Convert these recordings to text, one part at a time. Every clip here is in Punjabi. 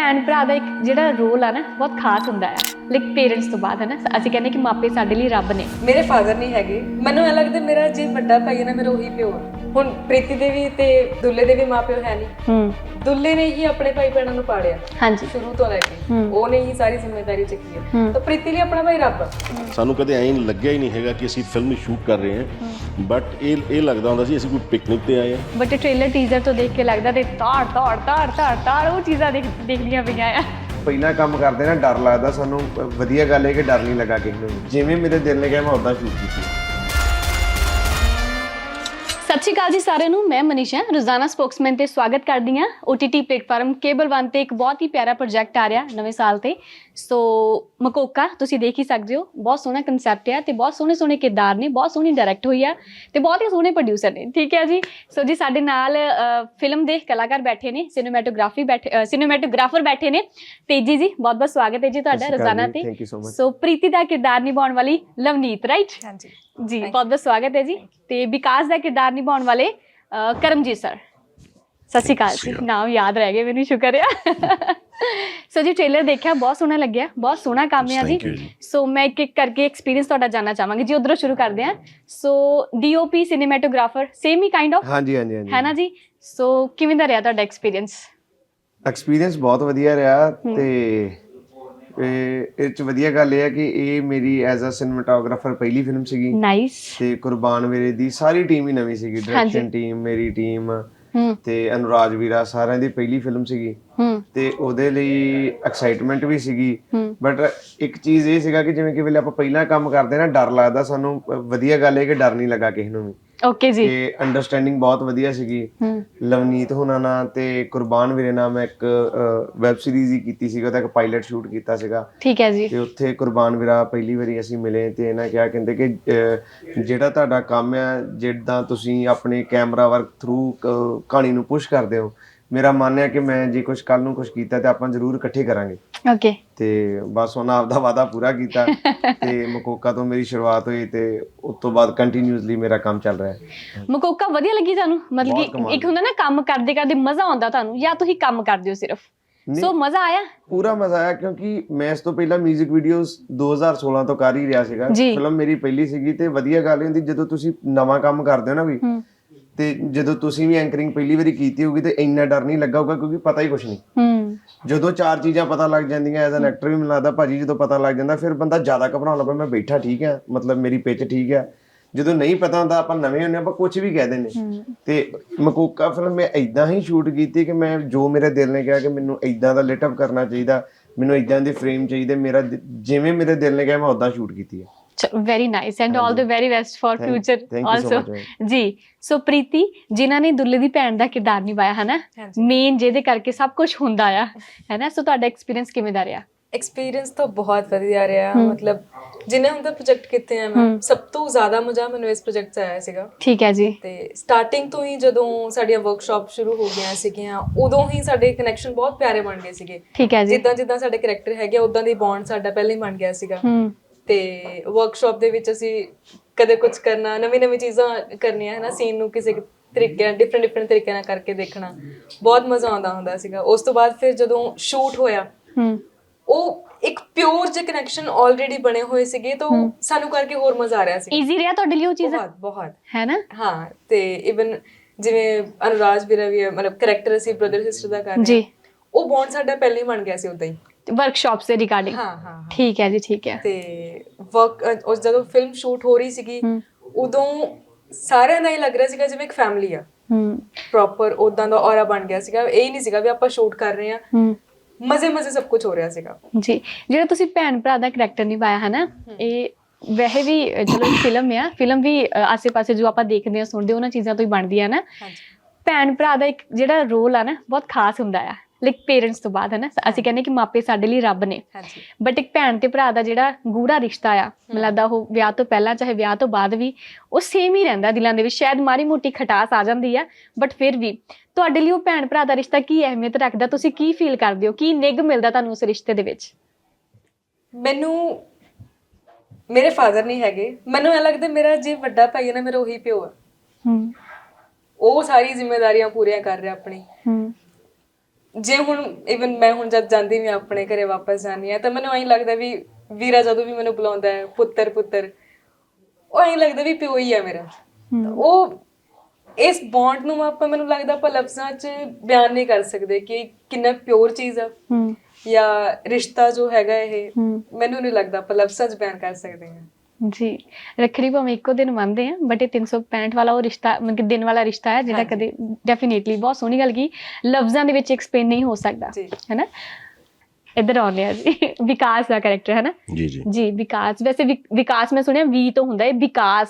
ਭੈਣ ਭਰਾ ਦਾ ਇੱਕ ਜਿਹੜਾ ਰੋਲ ਆ ਨਾ, ਬਹੁਤ ਖਾਸ ਹੁੰਦਾ ਆ। ਲਾਈਕ ਪੇਰੈਂਟਸ ਤੋਂ ਬਾਅਦ ਹੈ ਨਾ ਅਸੀਂ ਕਹਿੰਦੇ ਕਿ ਮਾਪੇ ਸਾਡੇ ਲਈ ਰੱਬ ਨੇ। ਮੇਰੇ ਫਾਦਰ ਨਹੀਂ ਹੈਗੇ। ਮੈਨੂੰ ਇਹ ਲੱਗਦਾ ਮੇਰਾ ਜੇ ਵੱਡਾ ਭਾਈ ਹੈ ਨਾ, ਮੇਰਾ ਉਹੀ ਪਿਓ ਆ। ਹੁਣ ਪ੍ਰੀਤੀ ਦੇ ਵੀ ਤੇ ਦੁੱਲੇ ਦੇ ਵੀ ਮਾਪਿਓ ਹੈ ਨਹੀਂ। ਹੂੰ। ਦੁੱਲੇ ਨੇ ਹੀ ਆਪਣੇ ਭਾਈ ਭੈਣਾਂ ਨੂੰ ਪਾਲਿਆ। ਹਾਂਜੀ। ਸ਼ੁਰੂ ਤੋਂ ਲੈ ਕੇ। ਹੂੰ। ਉਹਨੇ ਹੀ ਸਾਰੀ ਜ਼ਿੰਮੇਵਾਰੀ ਚੱਕੀ ਹੈ। ਤਾਂ ਪ੍ਰੀਤੀ ਲਈ ਆਪਣਾ ਭਾਈ ਰੱਬ। ਸਾਨੂੰ ਕਦੇ ਐਂ ਲੱਗਿਆ ਹੀ ਨਹੀਂ ਹੈਗਾ ਕਿ ਅਸੀਂ ਫਿਲਮ ਸ਼ੂਟ ਕਰ ਰਹੇ ਹਾਂ। ਬਟ ਇਹ ਇਹ ਲੱਗਦਾ ਹੁੰਦਾ ਸੀ ਅਸੀਂ ਕੋਈ ਪਿਕਨਿਕ ਤੇ ਆਏ ਹਾਂ। ਬਟ ਟ੍ਰੇਲਰ ਟੀਜ਼ਰ ਤੋਂ ਦੇਖ ਕੇ ਲੱਗਦਾ ਤੇ ਤਾੜ ਤਾੜ ਤਾੜ ਤਾੜ ਤਾੜ ਉਹ ਚੀਜ਼ਾਂ ਦੇਖ ਦੇਖਦੀਆਂ ਪਈਆਂ ਆ। ਪਹਿਲਾਂ ਕੰਮ ਕਰਦੇ ਨਾ ਡਰ ਲੱਗਦਾ ਸਾਨੂੰ। ਵਧੀਆ ਗੱਲ ਹੈ ਕਿ ਡਰ ਨਹੀਂ ਲੱਗਾ ਕਿਸੇ ਨੂੰ। ਜਿਵੇਂ ਮੇਰੇ ਦਿਲ ਨੇ ਕਿਹਾ ਮੈਂ ਉਦਾਂ ਸ਼ੂਟ ਕੀਤੀ। ਸਤਿ ਸ਼੍ਰੀ ਅਕਾਲ ਜੀ ਸਾਰਿਆਂ ਨੂੰ ਮੈਂ ਮਨੀਸ਼ਾ ਰੋਜ਼ਾਨਾ ਸਪੋਕਸਮੈਨ ਤੇ ਸਵਾਗਤ ਕਰਦੀ ਹਾਂ। OTT ਪਲੇਟਫਾਰਮ ਕੇਬਲ ਵਨ ਤੇ ਇੱਕ ਬਹੁਤ ਹੀ ਪਿਆਰਾ ਪ੍ਰੋਜੈਕਟ ਆ ਰਿਹਾ ਨਵੇਂ ਸਾਲ ਤੇ। ਸੋ ਮਕੋਕਾ ਤੁਸੀਂ ਦੇਖ ਹੀ ਸਕਦੇ ਹੋ ਬਹੁਤ ਸੋਹਣਾ ਕਨਸੈਪਟ ਹੈ ਤੇ ਬਹੁਤ ਸੋਹਣੇ ਸੋਹਣੇ ਕਿਰਦਾਰ ਨੇ ਬਹੁਤ ਸੋਹਣੀ ਡਾਇਰੈਕਟ ਹੋਈ ਆ ਤੇ ਬਹੁਤ ਹੀ ਸੋਹਣੇ ਪ੍ਰੋਡਿਊਸਰ ਨੇ ਠੀਕ ਹੈ ਜੀ? ਸੋ ਜੀ ਸਾਡੇ ਨਾਲ ਫਿਲਮ ਦੇ ਕਲਾਕਾਰ ਬੈਠੇ ਨੇ ਸਿਨੇਮੈਟੋਗ੍ਰਾਫੀ ਬੈਠੇ ਸਿਨੇਮੈਟੋਗ੍ਰਾਫਰ ਬੈਠੇ ਨੇ। ਤੇਜੀ ਜੀ ਬਹੁਤ ਬਹੁਤ ਸਵਾਗਤ ਹੈ ਜੀ ਤੁਹਾਡਾ ਰੋਜ਼ਾਨਾ ਤੇ। ਸੋ ਪ੍ਰੀਤੀ ਦਾ ਕਿਰਦਾਰ ਨਿਭਾਉਣ ਵਾਲੀ ਲਵਨੀਤ ਰਾਈਟ ਹਾਂਜੀ। ਜੀ ਬਹੁਤ ਬਹੁਤ ਸਵਾਗਤ ਹੈ ਜੀ। ਤੇ ਵਿਕਾਸ ਦਾ ਕਿਰਦਾਰ ਨਿਭਾਉਣ ਵਾਲੇ ਕਰਮਜੀਤ ਸਰ ਸਤਿ ਸ਼੍ਰੀ ਅਕਾਲ ਜੀ। ਨਾਮ ਯਾਦ ਰਹਿ ਗਏ ਮੈਨੂੰ ਸ਼ੁਕਰ ਆ। ਸੋ ਜੀ ਟ੍ਰੇਲਰ ਦੇਖਿਆ ਬਹੁਤ ਸੋਹਣਾ ਲੱਗਿਆ ਬਹੁਤ ਸੋਹਣਾ ਕੰਮ ਹੈ ਜੀ। ਸੋ ਮੈਂ ਇੱਕ ਇੱਕ ਕਰਕੇ ਐਕਸਪੀਰੀਅੰਸ ਤੁਹਾਡਾ ਜਾਨਣਾ ਚਾਹਾਂਗੀ। ਜੀ ਉਧਰੋਂ ਸ਼ੁਰੂ ਕਰਦੇ ਹਾਂ। ਸੋ ਡੀਓਪੀ ਸਿਨੇਮੈਟੋਗ੍ਰਾਫਰ ਸੇਮ ਹੀ ਕਾਈਂਡ ਆਫ ਹਾਂਜੀ ਹਾਂਜੀ ਹਾਂਜੀ। ਹੈ ਨਾ ਜੀ? ਸੋ ਕਿਵੇਂ ਦਾ ਰਿਹਾ ਤੁਹਾਡਾ ਐਕਸਪੀਰੀਅੰਸ ਐਕਸਪੀਰੀਅੰਸ ਬਹੁਤ ਵਧੀਆ ਰਿਹਾ ਤੇ ਇਹ ਚ ਵਧੀਆ ਗੱਲ ਇਹ ਹੈ ਕਿ ਇਹ ਮੇਰੀ ਐਜ਼ ਅ ਸਿਨੇਮੈਟੋਗ੍ਰਾਫਰ ਪਹਿਲੀ ਫਿਲਮ ਸੀਗੀ। ਨਾਈਸ ਤੇ ਕੁਰਬਾਨ ਵੀਰੇ ਦੀ ਸਾਰੀ ਟੀਮ ਹੀ ਨਵੀਂ ਸੀਗੀ ਡਾਇਰੈਕਸ਼ਨ ਟੀਮ ਮੇਰੀ ਟੀਮ ਹੂੰ। ਤੇ ਅਨੁਰਾਜ ਵੀਰਾ ਸਾਰਿਆਂ ਦੀ ਪਹਿਲੀ ਫਿਲਮ ਸੀਗੀ। ਹੂੰ। ਤੇ ਉਹਦੇ ਲਈ ਐਕਸਾਈਟਮੈਂਟ ਵੀ ਸੀਗੀ। ਹੂੰ। ਬਟ ਇੱਕ ਚੀਜ਼ ਇਹ ਸੀਗਾ ਕਿ ਜਿਵੇਂ ਕਿ ਵੇਲੇ ਆਪਾਂ ਪਹਿਲਾਂ ਕੰਮ ਕਰਦੇ ਨਾ ਡਰ ਲੱਗਦਾ ਸਾਨੂੰ ਵਧੀਆ ਗੱਲ ਇਹ ਕਿ ਡਰ ਨਹੀਂ ਲੱਗਾ ਕਿਸੇ ਨੂੰ ਵੀ। ਓਕੇ ਜੀ। ਤੇ ਅੰਡਰਸਟੈਂਡਿੰਗ ਬਹੁਤ ਵਧੀਆ ਸੀਗੀ। ਹੂੰ। ਲਵਨੀਤ ਹੁਣਾਂ ਨਾਲ ਤੇ ਕੁਰਬਾਨ ਵੀਰੇ ਨਾਲ ਮੈਂ ਇੱਕ ਵੈਬ ਸੀਰੀਜ਼ ਹੀ ਕੀਤੀ ਸੀਗਾ ਉਹਦਾ ਇੱਕ ਪਾਇਲਟ ਸ਼ੂਟ ਕੀਤਾ ਸੀਗਾ। ਠੀਕ ਹੈ ਜੀ। ਤੇ ਉੱਥੇ ਕੁਰਬਾਨ ਵੀਰਾ ਪਹਿਲੀ ਵਾਰੀ ਅਸੀਂ ਮਿਲੇ ਤੇ ਇਹਨਾਂ ਕਿਹਾ ਕਹਿੰਦੇ ਕਿ ਅਹ, ਜਿਹੜਾ ਤੁਹਾਡਾ ਕੰਮ ਆ ਜਿੱਦਾਂ ਤੁਸੀਂ ਆਪਣੇ ਕੈਮਰਾ ਵਰਕ ਥਰੂ ਕਹਾਣੀ ਨੂੰ ਪੁਸ਼ ਕਰਦੇ ਹੋ ਮੇਰਾ ਮੰਨ ਹੈ ਕਿ ਮੈਂ ਜੇ ਕੁਝ ਕੱਲ ਨੂੰ ਕੁਝ ਕੀਤਾ ਤੇ ਆਪਾਂ ਜ਼ਰੂਰ ਇਕੱਠੇ ਕਰਾਂਗੇ। ਓਕੇ ਤੇ ਬਸ ਉਹਨਾਂ ਆਪਦਾ ਵਾਦਾ ਪੂਰਾ ਕੀਤਾ ਤੇ ਮਕੋਕਾ ਤੋਂ ਮੇਰੀ ਸ਼ੁਰੂਆਤ ਹੋਈ ਤੇ ਉਸ ਤੋਂ ਬਾਅਦ ਕੰਟੀਨਿਊਸਲੀ ਮੇਰਾ ਕੰਮ ਚੱਲ ਰਿਹਾ ਹੈ। ਮਕੋਕਾ ਵਧੀਆ ਲੱਗੀ ਤੁਹਾਨੂੰ? ਮਤਲਬ ਕਿ ਇੱਕ ਹੁੰਦਾ ਨਾ ਕੰਮ ਕਰਦੇ ਕਰਦੇ ਮਜ਼ਾ ਆਉਂਦਾ ਤੁਹਾਨੂੰ ਜਾਂ ਤੁਸੀਂ ਕੰਮ ਕਰਦੇ ਹੋ ਸਿਰਫ। ਸੋ ਮਜ਼ਾ ਆਇਆ? ਪੂਰਾ ਮਜ਼ਾ ਆਇਆ ਕਿਉਂਕਿ ਮੈਂ ਇਸ ਤੋਂ ਪਹਿਲਾਂ 뮤직 ਵੀਡੀਓਜ਼ 2016 ਤੋਂ ਕਰ ਹੀ ਰਿਹਾ ਸੀਗਾ। ਫਿਲਮ ਮੇਰੀ ਪਹਿਲੀ ਸੀਗੀ ਤੇ ਵਧੀਆ ਗੱਲ ਹੁੰਦੀ ਜਦੋਂ ਤੁਸੀਂ ਨਵਾਂ ਕੰਮ ਕਰਦੇ ਹੋ ਨਾ ਵੀ ਤੇ ਜਦੋਂ ਤੁਸੀਂ ਵੀ ਐਂਕਰਿੰਗ ਪਹਿਲੀ ਵਾਰੀ ਕੀਤੀ ਹੋਊਗੀ ਤੇ ਇੰਨਾ ਡਰ ਨਹੀਂ ਲੱਗਾ ਹੋਊਗਾ ਕਿਉਂਕਿ ਪਤਾ ਹੀ ਕੁਝ ਨਹੀਂ। ਹੂੰ। ਜਦੋਂ ਚਾਰ ਚੀਜ਼ਾਂ ਪਤਾ ਲੱਗ ਜਾਂਦੀਆਂ ਐਜ਼ ਐਨ ਐਕਟਰ ਵੀ ਮੈਨੂੰ ਲੱਗਦਾ ਭਾਜੀ ਜਦੋਂ ਪਤਾ ਲੱਗ ਜਾਂਦਾ ਫਿਰ ਬੰਦਾ ਜ਼ਿਆਦਾ ਘਬਰਾਉਣ ਲੱਗ ਮੈਂ ਬੈਠਾ ਠੀਕ ਆ ਮਤਲਬ ਮੇਰੀ ਪਿੱਚ ਠੀਕ ਆ। ਜਦੋਂ ਨਹੀਂ ਪਤਾ ਹੁੰਦਾ ਆਪਾਂ ਨਵੇਂ ਹੁੰਦੇ ਹਾਂ, ਆਪਾਂ ਕੁਝ ਵੀ ਕਹਿ ਦਿੰਦੇ ਤੇ ਮਕੂਕਾ ਫਿਲਮ ਮੈਂ ਇਦਾਂ ਹੀ ਸ਼ੂਟ ਕੀਤੀ ਕਿ ਮੈਂ ਜੋ ਮੇਰੇ ਦਿਲ ਨੇ ਕਿਹਾ ਕਿ ਮੈਨੂੰ ਇਦਾਂ ਦਾ ਲਿਟ ਅਪ ਕਰਨਾ ਚਾਹੀਦਾ ਮੈਨੂੰ ਇਦਾਂ ਦੇ ਫਰੇਮ ਚਾਹੀਦੇ ਮੇਰਾ ਜਿਵੇਂ ਮੇਰੇ ਦਿਲ ਨੇ ਕਿਹਾ ਮੈਂ ਉਦਾਂ ਸ਼ੂਟ ਕੀਤੀ ਹੈ very nice and all the very best for future also ਜੀ ਸੋ ਪ੍ਰੀਤੀ ਜਿਨ੍ਹਾਂ ਨੇ ਦੁੱਲੇ ਦੀ ਭੈਣ ਦਾ ਕਿਰਦਾਰ ਨਿਭਾਇਆ ਹੈ ਨਾ। ਮੇਨ ਜਿਹਦੇ ਕਰਕੇ ਸਭ ਕੁਝ ਹੁੰਦਾ ਆ ਹੈ ਨਾ ਸੋ ਤੁਹਾਡਾ ਐਕਸਪੀਰੀਅੰਸ ਕਿਵੇਂ ਦਾ ਰਿਹਾ? ਐਕਸਪੀਰੀਅੰਸ ਤਾਂ ਬਹੁਤ ਵਧੀਆ ਰਿਹਾ। ਮਤਲਬ ਜਿੰਨੇ ਹੁਣ ਤੱਕ ਪ੍ਰੋਜੈਕਟ ਕੀਤੇ ਆ ਮੈਂ ਸਭ ਤੋਂ ਜ਼ਿਆਦਾ ਮਜ਼ਾ ਮੈਨੂੰ ਇਸ ਪ੍ਰੋਜੈਕਟ 'ਚ ਆਇਆ ਸੀਗਾ। ਠੀਕ ਹੈ ਜੀ। ਤੇ ਸਟਾਰਟਿੰਗ ਤੋਂ ਹੀ ਜਦੋਂ ਸਾਡੀਆਂ ਵਰਕਸ਼ਾਪ ਸ਼ੁਰੂ ਹੋ ਗਈਆਂ ਸੀਗੀਆਂ ਉਦੋਂ ਹੀ ਸਾਡੇ ਕਨੈਕਸ਼ਨ ਬਹੁਤ ਪਿਆਰੇ ਬਣ ਗਏ ਸੀਗੇ। ਠੀਕ ਹੈ ਜੀ। ਜਿੱਦਾਂ ਜਿੱਦਾਂ ਸਾਡੇ ਕੈਰੈਕਟਰ ਹੈਗੇ ਉਦਾਂ ਦੀ ਬੌਂਡ ਸਾਡਾ ਪਹਿਲਾਂ ਹੀ ਬਣ ਗਿਆ ਸੀਗਾ। ਹੂੰ। ਤੇ ਵਰਕਸ਼ਾਪ ਦੇ ਵਿੱਚ ਅਸੀਂ ਕਦੇ ਕੁਝ ਕਰਨਾ ਨਵੀਂ ਨਵੀਂ ਚੀਜ਼ਾਂ ਕਰਨੀਆਂ ਹੈ ਨਾ ਸੀਨ ਨੂੰ ਕਿਸੇ ਤਰੀਕੇ ਨਾਲ ਡਿਫਰੈਂਟ ਡਿਫਰੈਂਟ ਤਰੀਕੇ ਨਾਲ ਕਰਕੇ ਦੇਖਣਾ ਬਹੁਤ ਮਜ਼ਾ ਆਉਂਦਾ ਹੁੰਦਾ ਸੀਗਾ। ਉਸ ਤੋਂ ਬਾਅਦ ਫਿਰ ਜਦੋਂ ਸ਼ੂਟ ਹੋਇਆ ਹੂੰ। ਉਹ ਇੱਕ ਪਿਓਰ ਜਿਹਾ ਕਨੈਕਸ਼ਨ ਆਲਰੇਡੀ ਬਣੇ ਹੋਏ ਸੀਗੇ ਤਾਂ ਸਾਨੂੰ ਕਰਕੇ ਹੋਰ ਮਜ਼ਾ ਆ ਰਿਹਾ ਸੀ ਈਜ਼ੀ ਰਿਹਾ ਤੁਹਾਡੇ ਲਈ ਉਹ ਚੀਜ਼? ਬਹੁਤ ਬਹੁਤ। ਹੈ ਨਾ? ਹਾਂ ਤੇ ਇਵਨ ਜਿਵੇਂ ਅਨੁਰਾਜ ਵੀਰਾ ਵੀ ਮਤਲਬ ਕੈਰੈਕਟਰ ਅਸੀਂ ਬ੍ਰਦਰ ਸਿਸਟਰ ਦਾ ਕਰ ਰਹੇ ਜੀ। ਉਹ ਬੌਂਡ ਸਾਡਾ ਪਹਿਲਾਂ ਹੀ ਬਣ ਗਿਆ ਸੀ ਉਦਾਂ ਹੀ। ਵਰਕਸ਼ਾਪ ਸੇ ਰਿਗਾਰਡਿੰਗ ਹਾਂ ਹਾਂ। ਠੀਕ ਹੈ ਜੀ ਠੀਕ ਹੈ। ਤੇ ਵਰਕ ਉਸ ਜਦੋਂ ਫਿਲਮ ਸ਼ੂਟ ਹੋ ਰਹੀ ਸੀਗੀ। ਉਦੋਂ ਸਾਰਿਆਂ ਦਾ ਹੀ ਲੱਗ ਰਿਹਾ ਸੀਗਾ ਜਿਵੇਂ ਇੱਕ ਫੈਮਿਲੀ ਆ। ਹੂੰ। ਪ੍ਰੋਪਰ ਉਦਾਂ ਦਾ ਔਰਾ ਬਣ ਗਿਆ ਸੀਗਾ। ਇਹ ਨਹੀਂ ਸੀਗਾ ਵੀ ਆਪਾਂ ਸ਼ੂਟ ਕਰ ਰਹੇ ਆ ਹੂੰ। ਮਜ਼ੇ ਮਜ਼ੇ ਸਭ ਕੁਝ ਹੋ ਰਿਹਾ ਸੀਗਾ। ਜੀ। ਜਿਹੜਾ ਤੁਸੀਂ ਭੈਣ ਭਰਾ ਦਾ ਕਰੈਕਟਰ ਨਿਭਾਇਆ ਹੈ। ਨਾ ਇਹ ਵੈਸੇ ਵੀ ਚਲੋ ਫਿਲਮ ਆ। ਫਿਲਮ ਵੀ ਆਸੇ-ਪਾਸੇ ਜੋ ਆਪਾਂ ਦੇਖਦੇ ਹਾਂ ਸੁਣਦੇ ਉਹਨਾਂ ਚੀਜ਼ਾਂ ਤੋਂ ਹੀ ਬਣਦੀ ਆ ਨਾ ਹਾਂਜੀ। ਭੈਣ ਭਰਾ ਦਾ ਇੱਕ ਜਿਹੜਾ ਰੋਲ ਆ ਨਾ ਬਹੁਤ ਖਾਸ ਹੁੰਦਾ ਆ। ਲਾਈਕ ਪੇਰੈਂਟਸ ਤੋਂ ਬਾਅਦ ਹੈ। ਨਾ ਅਸੀਂ ਕਹਿੰਦੇ ਕਿ ਮਾਪੇ ਸਾਡੇ ਲਈ ਰੱਬ ਨੇ। ਬਟ ਇੱਕ ਭੈਣ ਤੇ ਭਰਾ ਦਾ ਜਿਹੜਾ ਗੂੜਾ ਰਿਸ਼ਤਾ ਆ ਮੈਨੂੰ ਲੱਗਦਾ ਉਹ ਵਿਆਹ ਤੋਂ ਪਹਿਲਾਂ ਚਾਹੇ ਵਿਆਹ ਤੋਂ ਬਾਅਦ ਵੀ ਉਹ ਸੇਮ ਹੀ ਰਹਿੰਦਾ ਦਿਲਾਂ ਦੇ ਵਿੱਚ। ਸ਼ਾਇਦ ਮਾੜੀ ਮੋਟੀ ਖਟਾਸ ਆ ਜਾਂਦੀ ਆ ਬਟ ਫਿਰ ਵੀ। ਤੁਹਾਡੇ ਲਈ ਉਹ ਭੈਣ ਭਰਾ ਦਾ ਰਿਸ਼ਤਾ ਕੀ ਅਹਿਮੀਅਤ ਰੱਖਦਾ? ਤੁਸੀਂ ਕੀ ਫੀਲ ਕਰਦੇ ਹੋ? ਕੀ ਨਿੱਘ ਮਿਲਦਾ ਤੁਹਾਨੂੰ ਉਸ ਰਿਸ਼ਤੇ ਦੇ ਵਿੱਚ? ਮੈਨੂੰ ਮੇਰੇ ਫਾਦਰ ਨਹੀਂ ਹੈਗੇ। ਮੈਨੂੰ ਇਹ ਲੱਗਦਾ ਮੇਰਾ ਜੇ ਵੱਡਾ ਭਾਈ ਹੈ ਨਾ ਮੇਰਾ ਉਹੀ ਪਿਓ ਆ। ਹੂੰ। ਉਹ ਸਾਰੀ ਜ਼ਿੰਮੇਵਾਰੀਆਂ ਪੂਰੀਆਂ ਕਰ ਰਿਹਾ ਆਪਣੀ। ਹੂੰ। ਜੇ ਹੁਣ ਇਵਨ ਮੈਂ ਹੁਣ ਜਦ ਜਾਂਦੀ ਵੀ ਆਪਣੇ ਘਰੇ ਵਾਪਸ ਜਾਂਦੀ ਆ ਤਾਂ ਮੈਨੂੰ ਐਂ ਲੱਗਦਾ ਵੀ ਵੀਰਾ ਜਦੋਂ ਵੀ ਮੈਨੂੰ ਬੁਲਾਉਂਦਾ ਹੈ ਪੁੱਤਰ ਪੁੱਤਰ ਉਹ ਐਂ ਲੱਗਦਾ ਵੀ ਪਿਓ ਹੀ ਆ ਮੇਰਾ। ਉਹ ਇਸ ਬੌਂਡ ਨੂੰ ਆਪਾਂ ਮੈਨੂੰ ਲੱਗਦਾ ਆਪਾਂ ਲਫ਼ਜ਼ਾਂ 'ਚ ਬਿਆਨ ਨਹੀਂ ਕਰ ਸਕਦੇ ਕਿ ਕਿੰਨਾ ਪਿਓਰ ਚੀਜ਼ ਆ ਜਾਂ ਰਿਸ਼ਤਾ ਜੋ ਹੈਗਾ ਇਹ ਮੈਨੂੰ ਨਹੀਂ ਲੱਗਦਾ ਆਪਾਂ ਲਫ਼ਜ਼ਾਂ 'ਚ ਬਿਆਨ ਕਰ ਸਕਦੇ ਹਾਂ। ਜੀ। ਰੱਖੜੀ ਭਾਵੇਂ ਇੱਕੋ ਦਿਨ ਮੰਨਦੇ ਆ ਬਟ ਇਹ 365 ਵਾਲਾ ਉਹ ਰਿਸ਼ਤਾ ਮਤਲਬ ਕਿ ਦਿਨ ਵਾਲਾ ਰਿਸ਼ਤਾ ਹੈ ਜਿਹੜਾ ਕਦੇ ਡੈਫੀਨੇਟਲੀ ਬਹੁਤ ਸੋਹਣੀ ਗੱਲ ਕੀ ਲਫ਼ਜ਼ਾਂ ਦੇ ਵਿੱਚ ਐਕਸਪਲੇਨ ਨਹੀਂ ਹੋ ਸਕਦਾ। ਹੈਨਾ? ਇੱਧਰ ਆਉਂਦੇ ਆ ਜੀ ਵਿਕਾਸ ਦਾ ਕੈਰੈਕਟਰ ਹੈ ਨਾ ਜੀ ਜੀ। ਜੀ ਵਿਕਾਸ। ਵੈਸੇ ਵਿਕ- ਵਿਕਾਸ ਮੈਂ ਸੁਣਿਆ ਵੀ ਤੋਂ ਹੁੰਦਾ ਹੈ ਵਿਕਾਸ।